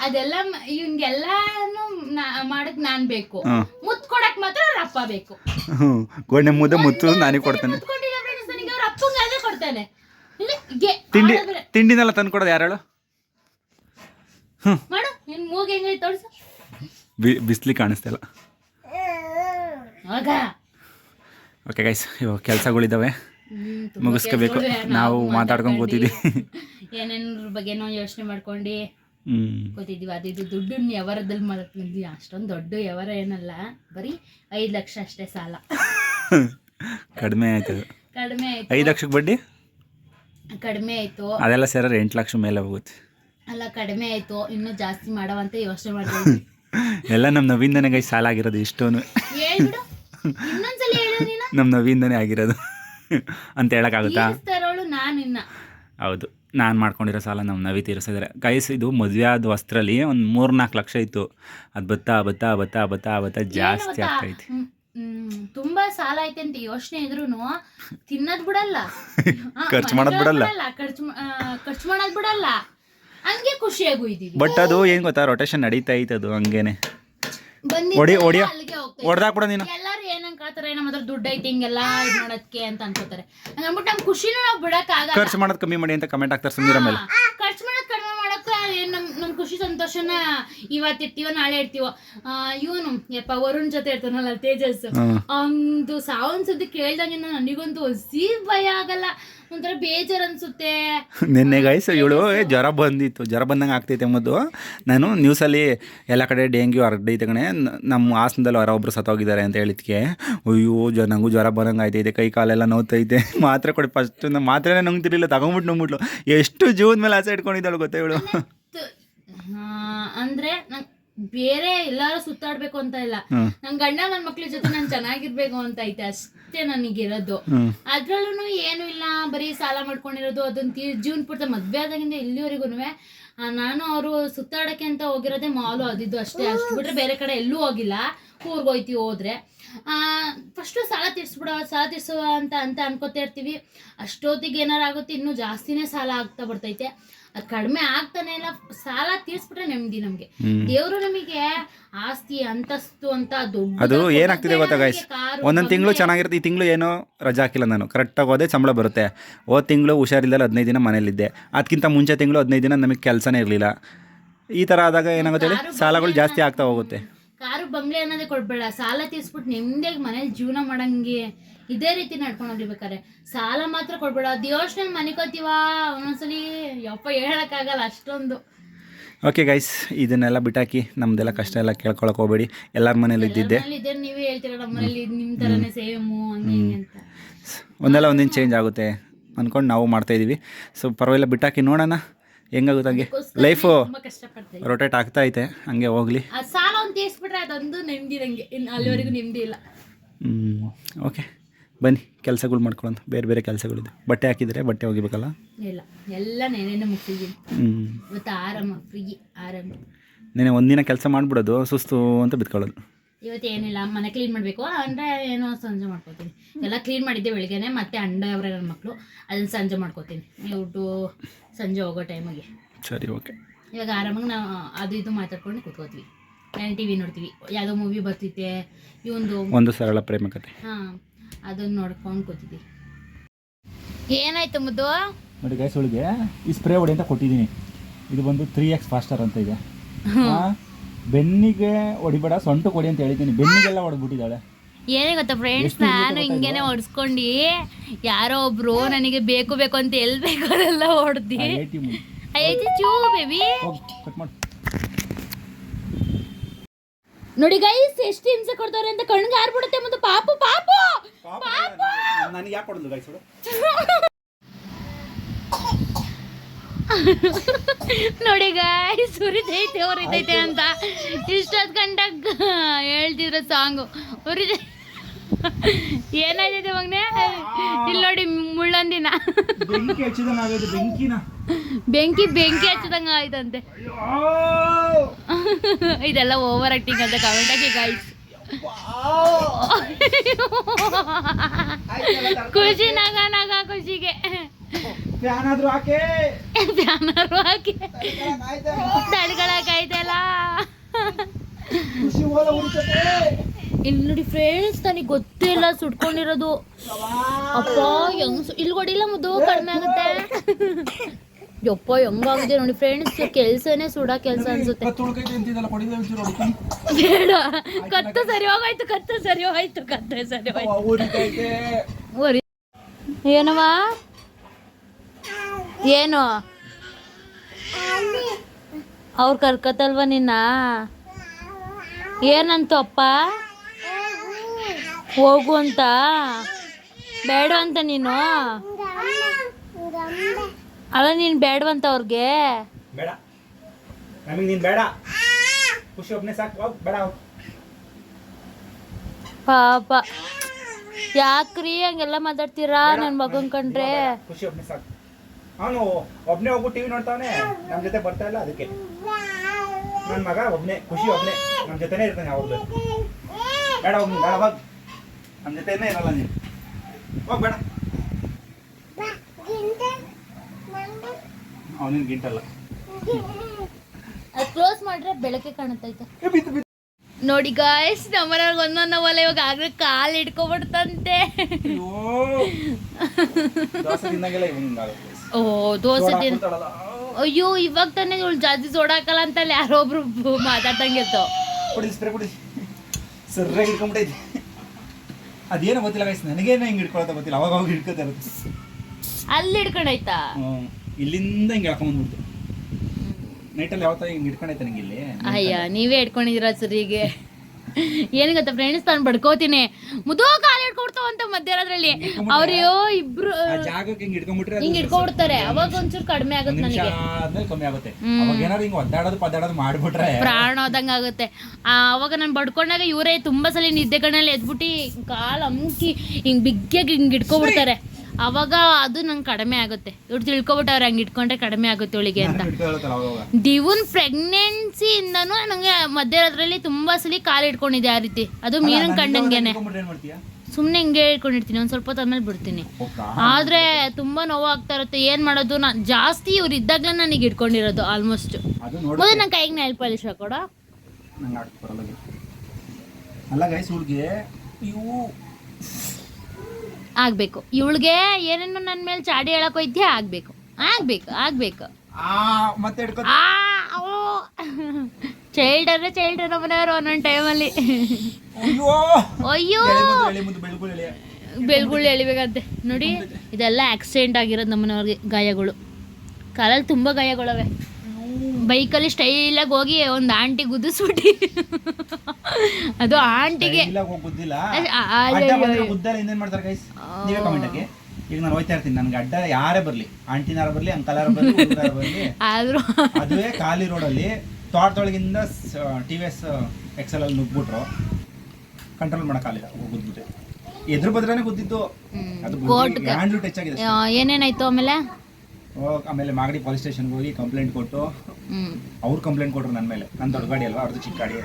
ಅದೆಲ್ಲ ಇವ್ನ್ಗೆಲ್ಲಾನು ಮಾಡಕ್ ನಾನ್ ಬೇಕು. ಮುತ್ ಕೊಡಕ್ ಮಾತ್ರ ಅವ್ರ ಅಪ್ಪ ಬೇಕು. ಗೋಡೆ ಮುದ್ದೆ ಮುತ್ತು ನಾನೇ ಕೊಡ್ತಾನೆ. ಅವ್ರ ಅಪ್ಪಂಗೆ ಅದೇ ಕೊಡ್ತಾನೆ. ತಿಂಡಿ. ತಿಂಡಿನೆಲ್ಲ ತಂದು ಕೊಡೋದು ಯಾರು ಹೇಳು? ಮಾಡು ನಿನ್ ಮೂಗ್ ಹೆಂಗೈತೆ ತೋರ್ಸು. ಬಿಸ್ಲಿ ಕಾಣಿಸ್ತಿಲ್ಲ ಆಗ ಓಕೆ ಗೈಸ್ ಇವಾಗ ಕೆಲಸಗಳಿದ್ದಾವೆ ಮುಗಿಸ್ಕೋಬೇಕು. ನಾವು ಮಾತಾಡ್ಕೊಂಡು ಕೂತಿದ್ವಿ. ಏನೇನ್ರ ಬಗ್ಗೆನೋ ಯೋಚನೆ ಮಾಡ್ಕೊಂಡು ಕೂತಿದ್ವಿ. ಅದು ಇದು ದುಡ್ಡನ್ನ ವ್ಯವಹಾರದಲ್ಲಿ ಮಾಡ್ಕೊಂಡ್ವಿ ಅಷ್ಟೊಂದು ದೊಡ್ಡ ವ್ಯವಹಾರ ಏನಲ್ಲ. ಬರೀ ಐದು ಲಕ್ಷ ಅಷ್ಟೇ ಸಾಲ. ಕಡಿಮೆ ಆಯ್ತು ಕಡಿಮೆ ಆಯ್ತು. ಐದು ಲಕ್ಷಕ್ಕೆ ಬಡ್ಡಿ? ಕಡಿಮೆ ಆಯ್ತು. ಅದೆಲ್ಲ ಸೇರಿದ್ರೆ ಎಂಟು ಲಕ್ಷ ಮೇಲೆ ಹೋಗುತ್ತೆ. ಅಲ್ಲ ಕಡಿಮೆ ಆಯ್ತು. ಇನ್ನೂ ಜಾಸ್ತಿ ಮಾಡವಂತ ಯೋಚನೆ ಮಾಡ್ತೀವಿ ಎಲ್ಲ ನಮ್ಮ ನವೀನ್ ಗೈ ಸಾಲ ಆಗಿರೋದು ಇಷ್ಟೋನು ನಮ್ಮ ನವೀನ್ದನೇ ಆಗಿರೋದು. ಅಂತ ಹೇಳೋಕ್ಕಾಗುತ್ತಾ? ಹೌದು. ನಾನು ಮಾಡ್ಕೊಂಡಿರೋ ಸಾಲ ನಮ್ಮ ನವಿ ತೀರಿಸಿದ್ರೆ. ಗೈಸ್ ಇದು ಮದುವೆ ಆದ ವಸ್ತ್ರಲ್ಲಿ ಒಂದು ಮೂರು ನಾಲ್ಕು ಲಕ್ಷ ಇತ್ತು. ಅದು ಬತ್ತಾ ಬತ್ತಾ ಬತ್ತಾ ಬತ್ತಾ ಬತ್ತಾ ಜಾಸ್ತಿ ಆಗ್ತೈತಿ ತುಂಬಾ ಸಾಲ ಐತೆ ಅಂತ ಯೋಚನೆ ಇದ್ರು ತಿನ್ನದ್ ಬಿಡಲ್ಲ. ಖರ್ಚು ಮಾಡೋದ್ ಬಿಡಲ್ಲ. ಖರ್ಚು ಮಾಡೋದ್ ಬಿಡಲ್ಲ. ಹಂಗೆ ಖುಷಿಯಾಗೂ ಇದೀವಿ. ಬಟ್ ಅದು ಏನು ಗೊತ್ತಾ ರೊಟೇಷನ್ ನಡೀತಾ ಐತೆ ಅದು ಹಂಗೇನೆ ಹೊಡಿ ಹೊಡಿಯ. ಹೋಗ್ತಾ ಹೊಡೆದಾಕ್ಬಿಡ ನೀನು. ಕಾತಾರೆ ನಮ್ಮ ಹತ್ರ ದುಡ್ಡು ಐತಿ ಹಿಂಗೆಲ್ಲ ಇದ್ ಮಾಡೋದಕ್ಕೆ ಅಂತ ಅನ್ಕೋತಾರೆ ಹಂಗನ್ಬಿಟ್ಟು ನಮ್ ಖುಷಿನೂ ನಾವು ಬಿಡಕ್ ಖರ್ಚು ಮಾಡೋದು ಕಮ್ಮಿ ಮಾಡಿ ಅಂತ ಕಮೆಂಟ್ ಹಾಕ್ತಾರೆ ಸುಮ್ಮನೆ ಮೇಲೆ. ಖರ್ಚು ಮಾಡೋದ್ ಖುಷಿ ಸಂತೋಷನ ಇವತ್ತು ಇರ್ತೀವೋ ನಾಳೆ ಇರ್ತೀವೋ. ಇವನು ಯಪ್ಪ ವರುಣ್ ಜೊತೆ ಇರ್ತಾನಲ್ಲ ತೇಜಸ್. ಅಂದು ಒಂದು ಸಾವನ್ ಸುದ್ದಿ ಕೇಳ್ದಂಗಿನ ನನಗಂತೂ ಹಸಿ ಭಯ ಆಗಲ್ಲ. ಒಂಥರ ಬೇಜಾರ್ ಅನ್ಸುತ್ತೆ. ನಿನ್ನೆ ಗೈಸ್ ಇವಳು ಜ್ವರ ಬಂದಿತ್ತು. ಜ್ವರ ಬಂದಂಗೆ ಆಗ್ತೈತೆ ಎಂಬುದು. ನಾನು ನ್ಯೂಸಲ್ಲಿ ಎಲ್ಲ ಕಡೆ ಡೆಂಗ್ಯೂ ಹರಡೈತೆ ಕಣೆ. ನಮ್ಮ ಹಾಸನದಲ್ಲಿ ಹೊರ ಒಬ್ರು ಸತ್ತೋಗಿದ್ದಾರೆ ಅಂತ ಹೇಳಿದ್ಕೆ. ಅಯ್ಯೋ ಜ ನನಗೂ ಜ್ವರ ಬರಂಗೆ ಆಯ್ತೈತೆ ಕೈ ಕಾಲೆಲ್ಲ ನೋವ್ತೈತೆ ಮಾತ್ರೆ ಕೊಡಿ ಫಸ್ಟ್ ಮಾತ್ರೆ ನಂಗೆ ನುಂಗ್ತಿರ್ಲಿಲ್ಲ ತಗೊಂಬಿಟ್ಟು ನುಂಗ್ಬಿಟ್ಲು. ಎಷ್ಟು ಜೀವದ ಮೇಲೆ ಆಸೆ ಇಟ್ಕೊಂಡಿದ್ದಾಳು ಗೊತ್ತೇ ಇವಳು? ಅಂದ್ರೆ ನಂಗ್ ಬೇರೆ ಎಲ್ಲಾರು ಸುತ್ತಾಡ್ಬೇಕು ಅಂತ ಇಲ್ಲ. ನನ್ ಗಂಡ ನನ್ ಮಕ್ಳ ಜೊತೆ ನಾನ್ ಚೆನ್ನಾಗಿರ್ಬೇಕು ಅಂತ ಐತೆ ಅಷ್ಟೇ ನನಗೆ ಇರೋದು. ಅದ್ರಲ್ಲೂ ಏನು ಇಲ್ಲ ಬರೀ ಸಾಲ ಮಾಡ್ಕೊಂಡಿರೋದು ಅದನ್ನ ತೀರ್ ಜೀವನ ಪೂರ್ತಿ ಮದ್ವೆ ಆದಾಗಿಂದ ಇಲ್ಲಿವರೆಗೂ ನಾನು ಅವರು ಸುತ್ತಾಡಕ್ಕೆ ಅಂತ ಹೋಗಿರೋದೇ ಮಾಲು ಅದಿದ್ದು ಅಷ್ಟೇ. ಅಷ್ಟು ಬಿಟ್ರೆ ಬೇರೆ ಕಡೆ ಎಲ್ಲೂ ಹೋಗಿಲ್ಲ. ಊರ್ಗ್ ಹೋಯ್ತಿ ಹೋದ್ರೆ. ಫಸ್ಟು ಸಾಲ ತೀರ್ಸ್ಬಿಡ ಸಾಲ ತೀರ್ಸುವ ಅಂತ ಅಂತ ಅನ್ಕೋತಾ ಇರ್ತೀವಿ. ಅಷ್ಟೊತ್ತಿಗೆ ಏನಾರು ಆಗುತ್ತೆ ಇನ್ನೂ ಜಾಸ್ತಿನೇ ಸಾಲ ಆಗ್ತಾ ಬರ್ತೈತೆ. ಕಡಿಮೆ ಆಗ್ತಾನೆ ಇಲ್ಲ ಸಾಲ ತೀರ್ಸ್ಬಿಟ್ರೆ ನೆಮ್ಮದಿ ನಮ್ಗೆ. ದೇವ್ರು ನಮಗೆ ಆಸ್ತಿ ಅಂತಸ್ತು ಅಂತ ಅದು ಏನಾಗ್ತಿದೆ ಗೊತ್ತಾ ಗೈಸ್ ಒಂದೊಂದು ತಿಂಗಳು ಚೆನ್ನಾಗಿರುತ್ತೆ ಈ ತಿಂಗಳು ಏನೋ ರಜಾ ಹಾಕಿಲ್ಲ ನಾನು. ಕರೆಕ್ಟಾಗಿ ಹೋದೆ ಸಂಬಳ ಬರುತ್ತೆ. ಓ ತಿಂಗಳು ಹುಷಾರಿಲ್ಲ ಹದಿನೈದು ದಿನ ಮನೇಲಿದ್ದೆ. ಅದಕ್ಕಿಂತ ಮುಂಚೆ ತಿಂಗಳು ಹದಿನೈದು ದಿನ ನಮಗೆ ಕೆಲಸನೇ ಇರಲಿಲ್ಲ. ಈ ಥರ ಆದಾಗ ಏನಾಗುತ್ತೆ ಹೇಳಿ? ಸಾಲಗಳು ಜಾಸ್ತಿ ಆಗ್ತಾ ಹೋಗುತ್ತೆ. ಕಾರು ಬಂಗ್ಲೆ ಅನ್ನೋದೇ ಕೊಡ್ಬೇಡ. ಸಾಲ ತೀರ್ಸ್ಬಿಟ್ಟು ನೆಮ್ಮದಿಯಾಗಿ ಮನೇಲಿ ಜೀವನ ಮಾಡಂಗೆ ಇದೇ ರೀತಿ ನಡ್ಕೊಂಡು ಹೋಗ್ಬೇಕಾದ್ರೆ ಸಾಲ ಮಾತ್ರ ಕೊಡ್ಬೇಡ. ಅದು ಯೋಚನೆ ಮನಿಕೋತೀವ ಒಂದೊಂದ್ಸಲಿ ಯಪ್ಪ ಹೇಳಕ್ಕಾಗಲ್ಲ ಅಷ್ಟೊಂದು. ಓಕೆ ಗೈಸ್ ಇದನ್ನೆಲ್ಲ ಬಿಟ್ಟಾಕಿ ನಮ್ದೆಲ್ಲ ಕಷ್ಟ ಎಲ್ಲ ಕೇಳ್ಕೊಳಕ್ ಹೋಗ್ಬೇಡಿ. ಎಲ್ಲರ ಮನೇಲಿ ಇದ್ದಿದ್ದೆ. ಇದೇ ನೀವೇ ಹೇಳ್ತೀರ ನಮ್ಮ ಮನೇಲಿ ನಿಮ್ಮ ತರನೇ ಸೇಮು ಹಂಗೆ ಹಿಂಗೆ ಅಂತ. ಒಂದೆಲ್ಲ ಒಂದಿನ ಚೇಂಜ್ ಆಗುತ್ತೆ ಅಂದ್ಕೊಂಡು ನಾವು ಮಾಡ್ತಾಯಿದ್ದೀವಿ ಸೊ ಪರವಾಗಿಲ್ಲ ಬಿಟ್ಟಾಕಿ ನೋಡೋಣ. ಹೆಂಗಾಗುತ್ತೆ ಹಂಗೆ? ಲೈಫು ತುಂಬಾ ಕಷ್ಟಪಡ್ತೀವಿ ರೊಟೇಟ್ ಆಗ್ತಾ ಐತೆ. ಹಂಗೆ ಹೋಗ್ಲಿ. ಆ ಸಾಲ ಒಂದು ತೀರ್ಸ್ಬಿಟ್ರೆ ಅದೊಂದು ನೆಮ್ಮದಿ ನಂಗೆ. ಇನ್ನು ಅಲ್ಲಿವರೆಗೂ ನೆಮ್ಮದಿ ಇಲ್ಲ. ಹ್ಞೂ ಓಕೆ ಬನ್ನಿ ಕೆಲಸಗಳು ಮಾಡ್ಕೊಳ್ಳೋಣ ಬೇರೆ ಬೇರೆ ಕೆಲಸಗಳಿದೆ. ಬಟ್ಟೆ ಹಾಕಿದರೆ ಬಟ್ಟೆ ಒಗಿಬೇಕಲ್ಲ? ಇಲ್ಲ ಎಲ್ಲ ನೆನೆನೆ ಮುಗಿಸಿದ್ದೀನಿ. ಹ್ಞೂ ಇವತ್ತು ಆರಾಮ ಫ್ರೀ ಆರಾಮ. ನೆನೆ ಒಂದಿನ ಕೆಲಸ ಮಾಡಿಬಿಡೋದು ಸುಸ್ತು ಅಂತ ಬಿತ್ಕೊಳ್ಳೋದು. ಇವತ್ತು ಏನಿಲ್ಲ ಮನೆ ಕ್ಲೀನ್ ಮಾಡಬೇಕು. ಅಂದರೆ ಏನೋ ಸಂಜೆ ಮಾಡ್ಕೋತೀನಿ. ಎಲ್ಲ ಕ್ಲೀನ್ ಮಾಡಿದ್ದೆ ಬೆಳಿಗ್ಗೆನೆ ಮತ್ತೆ ಅಂಡ ಅವರ ನನ್ನ ಮಕ್ಕಳು ಅದನ್ನು ಸಂಜೆ ಮಾಡ್ಕೋತೀನಿ. ಊಟ ಸಂಜೆ ಹೋಗೋ ಟೈಮಿಗೆ ಸರಿ ಓಕೆ ಇವಾಗ ಆರಾಮಾಗಿ ನಾವು ಅದು ಇದು ಮಾತಾಡ್ಕೊಂಡು ಕೂತ್ಕೋತೀವಿ. ನಾನು ಟಿ ವಿ ನೋಡ್ತೀವಿ. ಯಾವುದೋ ಮೂವಿ ಬರ್ತಿತ್ತೆ ಇವೊಂದು ಒಂದು ಸರಳ ಪ್ರೇಮ ಕತೆ. ಹಾಂ. ಅದನ್ನು ನೋಡ್ಕೊಂಡು ಕೂತಿದ್ವಿ. ಏನಾಯ್ತು ಮುದ್ದು? ನೋಡಿ ಗೈಸ್ ಒಳಗೆ ಈ ಸ್ಪ್ರೇ ಹೊಡಿ ಅಂತ ಕೊಟ್ಟಿದ್ದೀನಿ. ಇದು ಬಂದು ತ್ರೀ ಎಕ್ಸ್ ಫಾಸ್ಟರ್ ಅಂತ ಇದೆ. ಬೆನ್ನಿಗೆ ಹೊಡಿಬೇಡ ಸೊಂಟು ಕೊಡಿ ಅಂತ ಹೇಳಿದ್ದೀನಿ. ಬೆನ್ನಿಗೆಲ್ಲ ಹೊಡೆದ್ಬಿಟ್ಟಿದ್ದಾಳೆ ಏನೇ ಗೊತ್ತಾ ಫ್ರೆಂಡ್ಸ್ ನಾನು ಹಿಂಗೇನೆ? ಹೊಡ್ಸ್ಕೊಂಡು ಯಾರೋ ಒಬ್ರು ನನಗೆ ಬೇಕು ಬೇಕು ಅಂತ ಎಲ್ಲಿ ಬೇಕು ಅದೆಲ್ಲ ಹೊಡ್ದು ಐತಿ ಚೂ ಬೇಬಿ ಕಟ್ ಮಾಡಿ. ನೋಡಿ ಗೈಸ್ ಎಷ್ಟು ಹಿಂಸೆ ಕೊಡ್ತಾರೆ ಅಂತ ಕಣ್ಗೆ ಆರ್ಬಿಡುತ್ತೆ ಮತ್ತು ಪಾಪು ಪಾಪು! ನನಗೆ ಯಾಕೆ ಗೈಸ್ ನೋಡಿ ಗಾಯ್ಸ್ ಸುರಿದೈತೆ ಉರಿದೈತೆ ಅಂತ. ಇಷ್ಟೊತ್ತು ಗಂಟೆ ಹೇಳ್ತಿದ್ರು ಸಾಂಗು ಉರಿದ ಏನಾಯ್ತೈತೆ ಮಗ್ನೆ? ಇಲ್ಲಿ ನೋಡಿ ಮುಳ್ಳಂದಿನ. ಬೆಂಕಿ ಬೆಂಕಿ ಬೆಂಕಿ ಹಚ್ಚದಂಗ ಆಯ್ತಂತೆ. ಇದೆಲ್ಲ ಓವರ್ ಆಕ್ಟಿಂಗ್ ಅಂತ ಕಮೆಂಟ್ ಹಾಕಿ ಗಾಯ್ಸ್ ಖುಷಿ ನಗ ನಗ ಖುಷಿಗೆ. ಫ್ಯಾನ್ ಹಾಕಿ. ಬ್ಯಾನರು ಹಾಕಿ. ಹೋಲ ಉರಿತತೆ ಇಲ್ಲಿ ನೋಡಿ ಫ್ರೆಂಡ್ಸ್ ನನಗೆ ಗೊತ್ತೇ ಇಲ್ಲ ಸುಟ್ಕೊಂಡಿರೋದು. ಅಪ್ಪ ಹೆಂಗ್ ಇಲ್ಲಿ ಕೊಡಿಲ್ಲ ಮುದ್ದು ಕಡಿಮೆ ಆಗುತ್ತೆ. ಯಪ್ಪ ಹೆಂಗಾಗಿದೆ ನೋಡಿ ಫ್ರೆಂಡ್ಸ್ ಕೆಲ್ಸನೇ ಸುಡ ಕೆಲ್ಸ ಅನ್ಸುತ್ತೆ. ಬೇಡ ಕತ್ತ ಸರಿ ಹೋಗಾಯ್ತು ಕತ್ತ ಸರಿ ಹೋಯ್ತು ಕತ್ತ ಸರಿ ಹೋಯ್ತು. ಏನವ ಏನು? ಅವ್ರು ಕರ್ಕತ್ತಲ್ವ ನಿನ್ನ? ಏನಂತು ಅಪ್ಪ? ಹೋಗು ಅಂತ. ಬೇಡ ಅಂತ ನೀನು. ಅಲ್ಲ ನೀನು ಬೇಡವಂತ ಅವ್ರಿಗೆ. ಬೇಡ. ನಮಗೆ ನೀನ್ ಬೇಡ. ಖುಷಿ ಒಬ್ಬನೇ ಸಾಕು. ಬೇಡ. ಪಾಪ. ಯಾಕ್ರಿ ಹಂಗೆಲ್ಲ ಮಾತಾಡ್ತೀರಾ ನನ್ನ ಮಗನ್ ಕಂಡ್ರೆ? ಖುಷಿ ಒಬ್ಬನೇ ಸಾಕು. ಅವನು ಒಬ್ನೇ ಹೋಗು ಟಿವಿ ನೋಡ್ತಾವನೆ. ನಮ್ಮ ಜೊತೆ ಬರ್ತಾ ಇಲ್ಲ ಅದಕ್ಕೆ. ನನ್ನ ಮಗ ಒಬ್ನೇ ಖುಷಿ ಒಬ್ನೇ. ನಮ್ಮ ಜೊತೆನೇ ಇರ್ತಾನೆ ಅವ್ರದ್ದು ಬೇಡ ನೀನ್, ಬೇಡ ಹೋಗ್. ನಮ್ಮ ಜೊತೆನೇ ಇರಲ್ಲ ನೀನು. ಹೋಗ್ಬೇಡ. ಅವನಿನ ಗಿಂಟಲ್ಲ. ಅದು ಕ್ಲೋಸ್ ಮಾಡ್ರೆ ಬೆಳಕೆ ಕಾಣುತ್ತೈತೆ. ಬಿತ್ತು ಬಿತ್ತು ನೋಡಿ ಗಾಯ್ಸ್ ನಮ್ಮನೆಯವ್ರಿಗೆ ಒಂದೊಂದು ನಾವಲ್ಲ ಇವಾಗ ಆಗ್ಲೇ ಕಾಲು ಹಿಡ್ಕೊಬಿಡ್ತಂತೆ. ಓ ದೋಸೆ ತಿನ್. ಅಯ್ಯೋ ಇವಾಗ ತಾನೇ ಇವಳು ಜಾಜಿ ಸೋಡಾಕಲ್ಲ ಅಂತ ಅಲ್ಲಿ ಯಾರೋ ಒಬ್ರು ಮಾತಾಡ್ದಂಗಿತ್ತು ಇತ್ತು. ಸರ್ರಾಗಿ ಹಿಡ್ಕೊಂಬಿಟ್ಟೈತಿ. ಅದೇನೋ ಗೊತ್ತಿಲ್ಲ ಗೈಸ್ ನನಗೇನೋ ಹಿಂಗೆ ಹಿಡ್ಕೊಳತ್ತ ಗೊತ್ತಿಲ್ಲ ಅವಾಗ ಅವಾಗ ಹಿಡ್ಕೊತಾ ಇರುತ್ತೆ ಅಲ್ಲಿ ಹಿಡ್ಕೊಂಡಾಯ್ತಾ? ಹ್ಮ್. ಇಲ್ಲಿಂದ ಹಿಂಗೆ ಎಳ್ಕೊಂಬಂದ್ಬಿಡ್ತು ನೈಟಲ್ಲಿ ಯಾವತ್ತ ಹಿಂಗೆ ಹಿಡ್ಕೊಂಡೈತೆ ನಂಗೆ ಇಲ್ಲಿ. ಅಯ್ಯ ನೀವೇ ಹಿಡ್ಕೊಂಡಿದ್ದೀರ ಸರಿಗೆ ಏನು ಗೊತ್ತಾ ಫ್ರೆಂಡ್ಸ್ ನಾನು ಬಡ್ಕೋತೀನಿ. ಮುದೋ ಕಾಲು ಹಿಡ್ಕೊಡ್ತಾವ ಅಂತ ಮಧ್ಯರಾತ್ರಲ್ಲಿ ಅವ್ರಯ್ಯೋ ಇಬ್ರು ಜಾಗಕ್ಕೆ ಹಿಂಗೆ ಇಟ್ಕೊಡ್ತಾರೆ ಅವಾಗ ಒಂಚೂರು ಕಡಿಮೆ ಆಗುತ್ತೆ ನನಗೆ. ಆದ್ಮೇಲೆ ಕಮ್ಮಿ ಆಗುತ್ತೆ. ಹ್ಮ್. ಅವಾಗ ಏನಾದ್ರು ಹಿಂಗೆ ಒದ್ದಾಡೋದು ಪದ್ದಾಡೋದು ಮಾಡ್ಬಿಟ್ರೆ. ಪ್ರಾಣ ಹೋದಂಗ ಆಗುತ್ತೆ. ಆ, ಅವಾಗ ನಾನು ಬಡ್ಕೊಂಡಾಗ ಇವರೇ ತುಂಬಾ ಸಲ ನಿದ್ದೆ ಕಣ್ಣಲ್ಲಿ ಎದ್ಬಿಟ್ಟು ಕಾಲು ಅಮ್ಕಿ ಹಿಂಗ್ ಬಿಗ್ಗೆ ಹಿಂಗ್ ಇಟ್ಕೊಬಿಡ್ತಾರೆ ಅವಾಗ ಅದು ನಂಗೆ ಕಡಿಮೆ ಆಗುತ್ತೆ. ಇವ್ರು ತಿಳ್ಕೊಬಿಟ್ಟವ್ರೆ ಹಂಗೆ ಇಟ್ಕೊಂಡ್ರೆ ಕಡಿಮೆ ಆಗುತ್ತೆ ಅವಳಿಗೆ ಅಂತ. ದಿವುನ್ ಪ್ರೆಗ್ನೆನ್ಸಿಯಿಂದನೂ ನಂಗೆ ಮಧ್ಯರಾತ್ರಿಯಲ್ಲಿ ತುಂಬಾ ಸಲ ಕಾಲು ಇಟ್ಕೊಂಡಿದೆ ಆ ರೀತಿ. ಅದು ಮೀನು ಕಂಡಂಗೆನೆ. ಸುಮ್ಮನೆ ಹಿಂಗೆ ಇಟ್ಕೊಂಡಿರ್ತೀನಿ ಒಂದು ಸ್ವಲ್ಪ ಹೊತ್ತು ಬಿಡ್ತೀನಿ. ಆದ್ರೆ ತುಂಬಾ ನೋವಾಗ್ತಾ ಇರುತ್ತೆ ಏನ್ ಮಾಡೋದು? ನಾನು ಜಾಸ್ತಿ ಇವ್ರು ಇದ್ದಾಗಲೇ ನನಗೆ ಇಟ್ಕೊಂಡಿರೋದು ಆಲ್ಮೋಸ್ಟ್ ಮೊದಲು ನನ್ನ ಕೈಗೆ ನೈಲ್ ಪಾಲಿಶ್ ಹಾಕೊಡ. ಅಲ್ಲ ಗೈಸ್ ಹುಡುಗಿ ಇವು ಆಗ್ಬೇಕು. ಇವಳಿಗೆ ಏನೇನು ನನ್ನ ಮೇಲೆ ಚಾಡಿ ಹೇಳಕ್ ಹೋಯ್ತೀಯ ಆಗ್ಬೇಕು. ಆಗ್ಬೇಕು ಆಗ್ಬೇಕು. ಚೈಲ್ಡ್ ಅಂದ್ರೆ ಚೈಲ್ಡ್ ನಮ್ಮನೆಯವರು ಒಂದೊಂದು ಟೈಮಲ್ಲಿ ಅಯ್ಯೋ. ಬೆಳ್ಗುಳ್ಳಿ ಎಳಿಬೇಕಂತೆ. ನೋಡಿ ಇದೆಲ್ಲ ಆಕ್ಸಿಡೆಂಟ್ ಆಗಿರೋದು ನಮ್ಮನೆಯವ್ರಿಗೆ ಗಾಯಗಳು. ಕಾಲಲ್ಲಿ ತುಂಬ ಗಾಯಗಳವೆ. ಬೈಕಲ್ಲಿ ಸ್ಟೈಲಾಗಿ ಹೋಗಿ ಒಂದು ಆಂಟಿ ಗುದ್ದಿಸ್ಬಿಟ್ಟು. ಅದು ಆಂಟಿಗೆ ಈಗ ನಾನು ಹೋಯ್ತಾ ಇರ್ತೀನಿ. ನನ್ಗೆ ಅಡ್ಡ ಯಾರೇ ಬರ್ಲಿ. ಆಂಟಿನಾರ ಬರ್ಲಿ ಅಂಕಲಾರ ಬರ್ಲಿ ಬರ್ಲಿ. ಆದ್ರೂ ಅದುವೇ ಖಾಲಿ ರೋಡಲ್ಲಿ ತೋಟದೊಳಗಿಂದ ಟಿ ವಿ ಎಸ್ ಎಕ್ಸೆಲ್ ಅಲ್ಲಿ ನುಗ್ಬಿಟ್ರು ಕಂಟ್ರೋಲ್ ಮಾಡೋಕ್ಕಾಗಲಿಲ್ಲ ಹೋಗ್ಬಿಟ್ರೆ ಎದುರು ಬದ್ರನೇ ಗುದ್ದಿದ್ದು. ಅದು ಹ್ಯಾಂಡ್ಲು ಟಚ್ ಆಗಿದೆ. ಏನೇನಾಯ್ತು ಆಮೇಲೆ? ಆಮೇಲೆ ಮಾಗಡಿ ಪೊಲೀಸ್ ಸ್ಟೇಷನ್ಗೆ ಹೋಗಿ ಕಂಪ್ಲೇಂಟ್ ಕೊಟ್ಟು ಅವ್ರು ಕಂಪ್ಲೇಂಟ್ ಕೊಟ್ರು ನನ್ನ ಮೇಲೆ. ನನ್ನ ದೊಡ್ಡ ಗಾಡಿ ಅಲ್ವಾ ಅವ್ರದ್ದು ಚಿಕ್ಕ ಗಾಡಿ.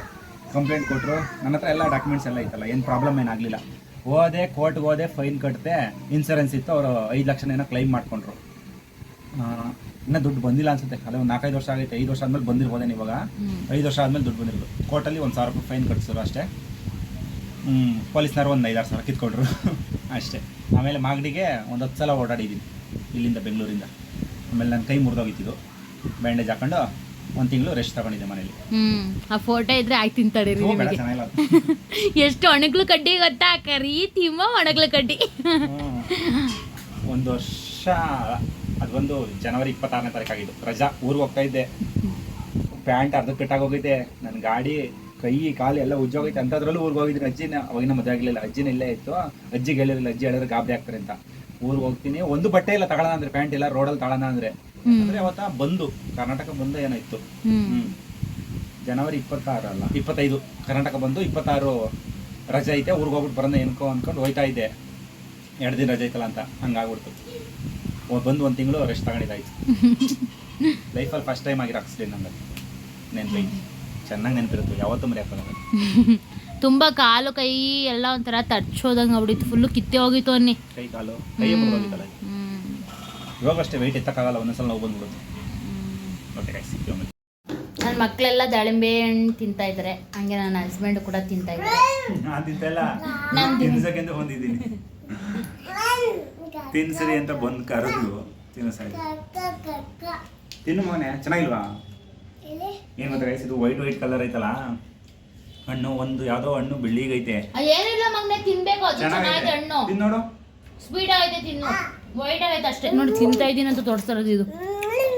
ಕಂಪ್ಲೇಂಟ್ ಕೊಟ್ಟರು ನನ್ನ ಹತ್ರ ಎಲ್ಲ ಡಾಕ್ಯುಮೆಂಟ್ಸ್ ಎಲ್ಲ ಇತ್ತಲ್ಲ ಏನು ಪ್ರಾಬ್ಲಮ್ ಏನಾಗಲಿಲ್ಲ ಹೋದೆ ಕೋರ್ಟ್ಗೆ ಹೋದೆ ಫೈನ್ ಕಟ್ಟಿದೆ ಇನ್ಸೂರೆನ್ಸ್ ಇತ್ತು ಅವರು ಐದು ಲಕ್ಷನ ಏನೋ ಕ್ಲೈಮ್ ಮಾಡ್ಕೊಂಡ್ರು. ಇನ್ನೂ ದುಡ್ಡು ಬಂದಿಲ್ಲ ಅನ್ಸುತ್ತೆ. ಅದೇ ಒಂದು ನಾಲ್ಕೈದು ವರ್ಷ ಆಗೈತೆ ಐದು ವರ್ಷ ಆದ್ಮೇಲೆ ಬಂದಿರ್ಬೋದೇ ಇವಾಗ? ಐದು ವರ್ಷ ಆದ್ಮೇಲೆ ದುಡ್ಡು ಬಂದಿರ್ಬೋದು ಕೋರ್ಟಲ್ಲಿ ಒಂದು ಸಾವಿರ ರೂಪಾಯಿ ಫೈನ್ ಕಟ್ಸಿದ್ರು ಅಷ್ಟೇ. ಹ್ಞೂ ಪೊಲೀಸ್ನವ್ರು ಒಂದು ಐದಾರು ಸಾವಿರ ಕಿತ್ಕೊಂಡ್ರು. ಅಷ್ಟೇ. ಆಮೇಲೆ ಮಾಗಡಿಗೆ ಒಂದು ಹತ್ತು ಸಲ ಓಡಾಡಿದ್ದೀನಿ ಇಲ್ಲಿಂದ ಬೆಂಗಳೂರಿಂದ. ಆಮೇಲೆ ನನ್ನ ಕೈ ಮುರಿದೋಗಿತ್ತು ಬ್ಯಾಂಡೇಜ್ ಹಾಕೊಂಡು ಒಂದು ತಿಂಗಳು ರೆಸ್ಟ್ ತಗೊಂಡಿದ್ದೆ ಮನೇಲಿ. ಹ್ಮ್ ಆ ಫೋಟೋ ಇದ್ರೆ ಆಯ್ತು ತಿಂತಾಡಿರಿ ಹ್ಞೂ, ನಿಮಗೆ ಚೆನ್ನಾಗಿಲ್ಲ. ಅದು. ಎಷ್ಟು ಒಣಗ್ಲು ಕಡ್ಡಿ ಗೊತ್ತಾ? ಕರಿ ತಿಮ್ಮ ಒಣಗ್ಲು ಕಡ್ಡಿ. ಹ್ಮ್. ಒಂದು ವರ್ಷ ಅದೊಂದು ಜನವರಿ ಇಪ್ಪತ್ತಾರನೇ ತಾರೀಕು ಆಗಿದ್ದು. ರಜಾ ಊರಿಗೆ ಹೋಗ್ತಾ ಇದ್ದೆ. ಪ್ಯಾಂಟ್ ಅರ್ಧ ಕಟ್ಟಾಗೋಗೈತೆ ನನ್ನ ಗಾಡಿ ಕೈ ಕಾಲು ಎಲ್ಲ ಉಜ್ಜೋಗೈತೆ ಅಂತದ್ರಲ್ಲೂ ಊರಿಗೆ ಹೋಗಿದ್ರು ಅಜ್ಜಿನ ಅವಾಗಿನ ಮದುವೆ ಆಗಲಿಲ್ಲ ಅಜ್ಜಿನ ಇಲ್ಲೇ ಇತ್ತು. ಅಜ್ಜಿಗೆ ಹೇಳಿರಲಿಲ್ಲ ಅಜ್ಜಿ ಹೇಳಿದ್ರೆ ಗಾಬರಿ ಆಗ್ತಾರೆ ಅಂತ. ಊರಿಗೆ ಹೋಗ್ತೀನಿ. ಒಂದು ಬಟ್ಟೆ ಇಲ್ಲ ತಗೊಳ್ಳೋಣ ಅಂದ್ರೆ ಪ್ಯಾಂಟ್ ಇಲ್ಲ ರೋಡಲ್ಲಿ ತಗೊಳ್ಳೋಣ ಅಂದ್ರೆ. ಅಂದ್ರೆ ಅವತ್ತ ಬಂದು ಕರ್ನಾಟಕ ಬಂದು ಏನಾಯ್ತು? ಹ್ಮ್. ಜನವರಿ ಇಪ್ಪತ್ತಾರು ಅಲ್ಲ? ಇಪ್ಪತ್ತೈದು. ಕರ್ನಾಟಕ ಬಂದು ಇಪ್ಪತ್ತಾರು ರಜೆ ಐತೆ. ಊರಿಗೆ ಹೋಗ್ಬಿಟ್ಟು ಬರೋಣ ಏನ್ಕೋ ಅನ್ಕೊಂಡು ಹೋಯ್ತಾ ಇದ್ದೆ. ಎರಡು ದಿನ ರಜೆ ಐತಲ್ಲ ಅಂತ. ಹಂಗಾಗ್ಬಿಡ್ತು. ಬಂದು ಒಂದು ತಿಂಗಳು ರೆಸ್ಟ್ ತಗೊಂಡಿದ್ದಾಯ್ತು. ಲೈಫಲ್ಲಿ ಫಸ್ಟ್ ಟೈಮ್ ಆಗಿರೋ ಆಕ್ಸಿಡೆಂಟ್ ನಂಗೆ ನೆನಪಿ ಚೆನ್ನಾಗಿ ನೆನಪಿರುತ್ತೆ. ಯಾವತ್ತೂ ಮರೆಯೋಕ್ಕಾಗಲ್ಲ ತುಂಬಾ ಕಾಲು ಕೈ ಎಲ್ಲ ಒಂಥರ ತಡ್ಸೋದಂಗ ಆಗ್ಬಿಟ್ಟಿತ್ತು. ಫುಲ್ಲು ಕಿತ್ತೆ ಹೋಗಿತ್ತು ಅನ್ನಿ. ಕೈ ಕಾಲು ಕೈ ಇವಾಗ ಅಷ್ಟೇ ವೆಯ್ಟ್ ಎತ್ತಕ್ಕಾಗಲ್ಲ ಒಂದೊಂದ್ಸಲ ನಾವು ಬಂದ್ಬಿಡುತ್ತೆ. ಓಕೆ ಗೈಸ್ ನನ್ನ ಮಕ್ಕಳೆಲ್ಲ ದಾಳಿಂಬೆ ಹಣ್ಣು ತಿಂತಾ ಇದ್ದಾರೆ ಹಂಗೆ ನನ್ನ ಹಸ್ಬೆಂಡ್ ಕೂಡ ತಿಂತಾ ಇದ್ದಾರೆ ಬಂದಿದ್ದೀನಿ ತಿನ್ಸರಿ ಅಂತ ಬಂದು ಕರೆದ್ರು ತಿನ್ನಿಸಾಯಿ ತಿನ್ನು ಮಗನೆ ಚೆನ್ನಾಗಿಲ್ವಾ? ಏನು ಗೊತ್ತಾ guys, ಇದು ವೈಟ್ ವೈಟ್ ಕಲರ್ ಐತಲ್ಲ? ಹಣ್ಣು ಒಂದು ಯಾವ್ದೋ ಹಣ್ಣು ಬೆಳ್ಳಿಗೈತೆ. ಏನಿಲ್ಲ ಮಗ್ನೆ ತಿನ್ಬೇಕು ಅದು. ಚೆನ್ನಾಗಿದೆ ಹಣ್ಣು. ತಿನ್ ನೋಡು. ಸ್ವೀಟ್ ಆಗೈತೆ ತಿನ್ನು. ವೈಟ್ ಆಗೈತೆ ಅಷ್ಟೇ. ನೋಡಿ ತಿಂತಾ ಇದ್ದೀನಿ ಅಂತ ತೋರಿಸ್ತಾರದು ಇದು.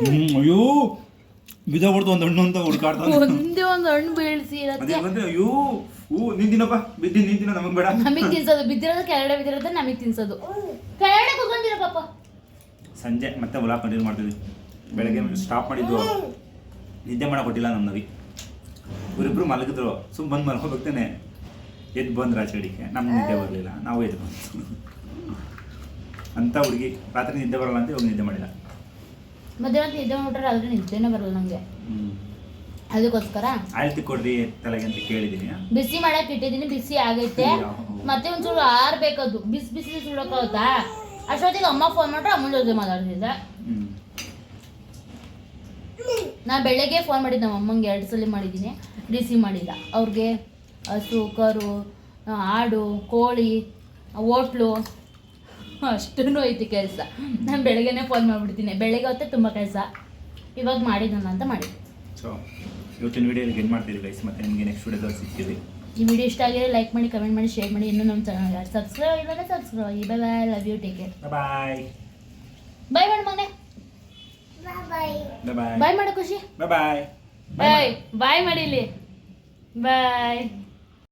ಹ್ಮ್ ಅಯ್ಯೋ. ಬಿದ್ದೋಗ್ಬಿಡ್ತು ಒಂದು ಹಣ್ಣು ಅಂತ ಹುಡುಕಾಡ್ತಾ ಒಂದೇ ಒಂದು ಹಣ್ಣು ಬೀಳ್ಸಿ ಅದೇ ಬಂದ್ರೆ ಅಯ್ಯೋ. ಹೂ ನೀನ್ ತಿನ್ನಪ್ಪ. ಬಿದ್ದಿ ನೀನ್ ತಿನ್ನೋ ನಮಗ್ ಬೇಡ. ನಮಗ್ ತಿನ್ಸೋದು. ಬಿದ್ದಿರೋದು ಕೆಳಗಡೆ ಬಿದ್ದಿರೋದು ನಮಗ್ ತಿನ್ಸೋದು. ಕೆಳಗಡೆ ಕುತ್ಕೊಂಡಿರೋ ಪಾಪ. ಸಂಜೆ ಮತ್ತೆ ಉಲಾ ಕಂಟಿನ್ಯೂ ಮಾಡ್ತಿದ್ವಿ. ಬೆಳಗ್ಗೆ ಸ್ಟಾಪ್ ಮಾಡಿದ್ದು. ನಿದ್ದೆ ಮಾಡಕ್ ಕೊಟ್ಟಿಲ್ಲ ನಮ್ಮ ನವಿ. ಇವರಿಬ್ರು ಮಲಗಿದ್ರು. ಸುಮ್ ಬಂದು ಮಲ್ಕೋಬೇಕ್ತಾನೆ ಎದ್ದು ಬಂದ್ರು ಆಚೆ ಕಡೆಗೆ ನಮ್ಗೆ ನಿದ್ದೆ ಬರಲಿಲ್ಲ. ನಾವು ಎದ್ದು ಬಂತು ಅಂತ ಹುಡುಗಿ ರಾತ್ರಿ ನಿದ್ದೆ ಬರಲ್ಲ ಅಂತ ಇವಾಗ ನಿದ್ದೆ ಮಾಡಿಲ್ಲ. ಮಧ್ಯಾಹ್ನ ನಿದ್ದೆ ಮಾಡ್ಬಿಟ್ರೆ ಆದ್ರೆ ನಿದ್ದೆನೇ ಬರಲ್ಲ ನಂಗೆ. ಅದಕ್ಕೋಸ್ಕರ? ಆಯ್ತು ಕೊಡ್ರಿ ತಲೆಗೆ ಅಂತ ಕೇಳಿದೀನಿ ಬಿಸಿ ಮಾಡಕ್ ಇಟ್ಟಿದ್ದೀನಿ. ಬಿಸಿ ಆಗೈತೆ. ಮತ್ತೆ ಒಂಚೂರು ಆರ್ಬೇಕದು. ಬಿಸಿ ಬಿಸಿ ಸುಡಕ್ಕಾಗುತ್ತಾ ಅಷ್ಟೊತ್ತಿಗೆ ಅಮ್ಮ ಫೋನ್ ಮಾಡ್ರೆ ಅಮ್ಮನ ಜೊತೆ ಮಾತಾಡ್ತಿದ್ದೆ. ನಾ ಬೆಳಗ್ಗೆ ಫೋನ್ ಮಾಡಿದ್ದೆ ನಮ್ಮ ಅಮ್ಮಂಗೆ ಎರಡು ಸಲ ಮಾಡಿದ್ದೀನಿ ರಿಸೀವ್ ಮಾಡಿಲ್ಲ. ಅವ್ರಿಗೆ ಹಸು ಕರು ಆಡು ಕೋಳಿ ಹೋಟ್ಲು ಅಷ್ಟೂ ಐತಿ ಕೆಲಸ. ನಾನು ಬೆಳಗ್ಗೆನೇ ಫೋನ್ ಮಾಡಿಬಿಡ್ತೀನಿ. ಬೆಳಗ್ಗೆ ಹೊತ್ತೇ ತುಂಬ ಕೆಲಸ. ಇವಾಗ ಮಾಡಿದ್ದಾನ ಅಂತ ಮಾಡಿದ್ದೆ ಸೊ ಇವತ್ತಿನ ವಿಡಿಯೋ ಏನು ಮಾಡ್ತೀರಿ ಗೈಸ್ ಮತ್ತೆ ನಿಮಗೆ ನೆಕ್ಸ್ಟ್ ವಿಡಿಯೋದಲ್ಲಿ ಸಿಗ್ತೀವಿ ಈ ವಿಡಿಯೋ ಇಷ್ಟ ಆಗಿದ್ರೆ ಲೈಕ್ ಮಾಡಿ ಕಮೆಂಟ್ ಮಾಡಿ ಶೇರ್ ಮಾಡಿ. ಇನ್ನೂ ನಮ್ಮ ಚಾನಲ್ ಸಬ್ಸ್ಕ್ರೈಬ್ ಇಲ್ಲ subscribe bye bye love you take care bye bye ಮಾಡಿ ಮಗನೆ ಬಾಯ್ ಬಾಯ್ ಮಾಡು ಖುಷಿ ಬಾಯ್ ಬಾಯ್ ಬಾಯ್ ಬಾಯ್ ಮಾಡಿ ಇಲ್ಲಿ ಬಾಯ್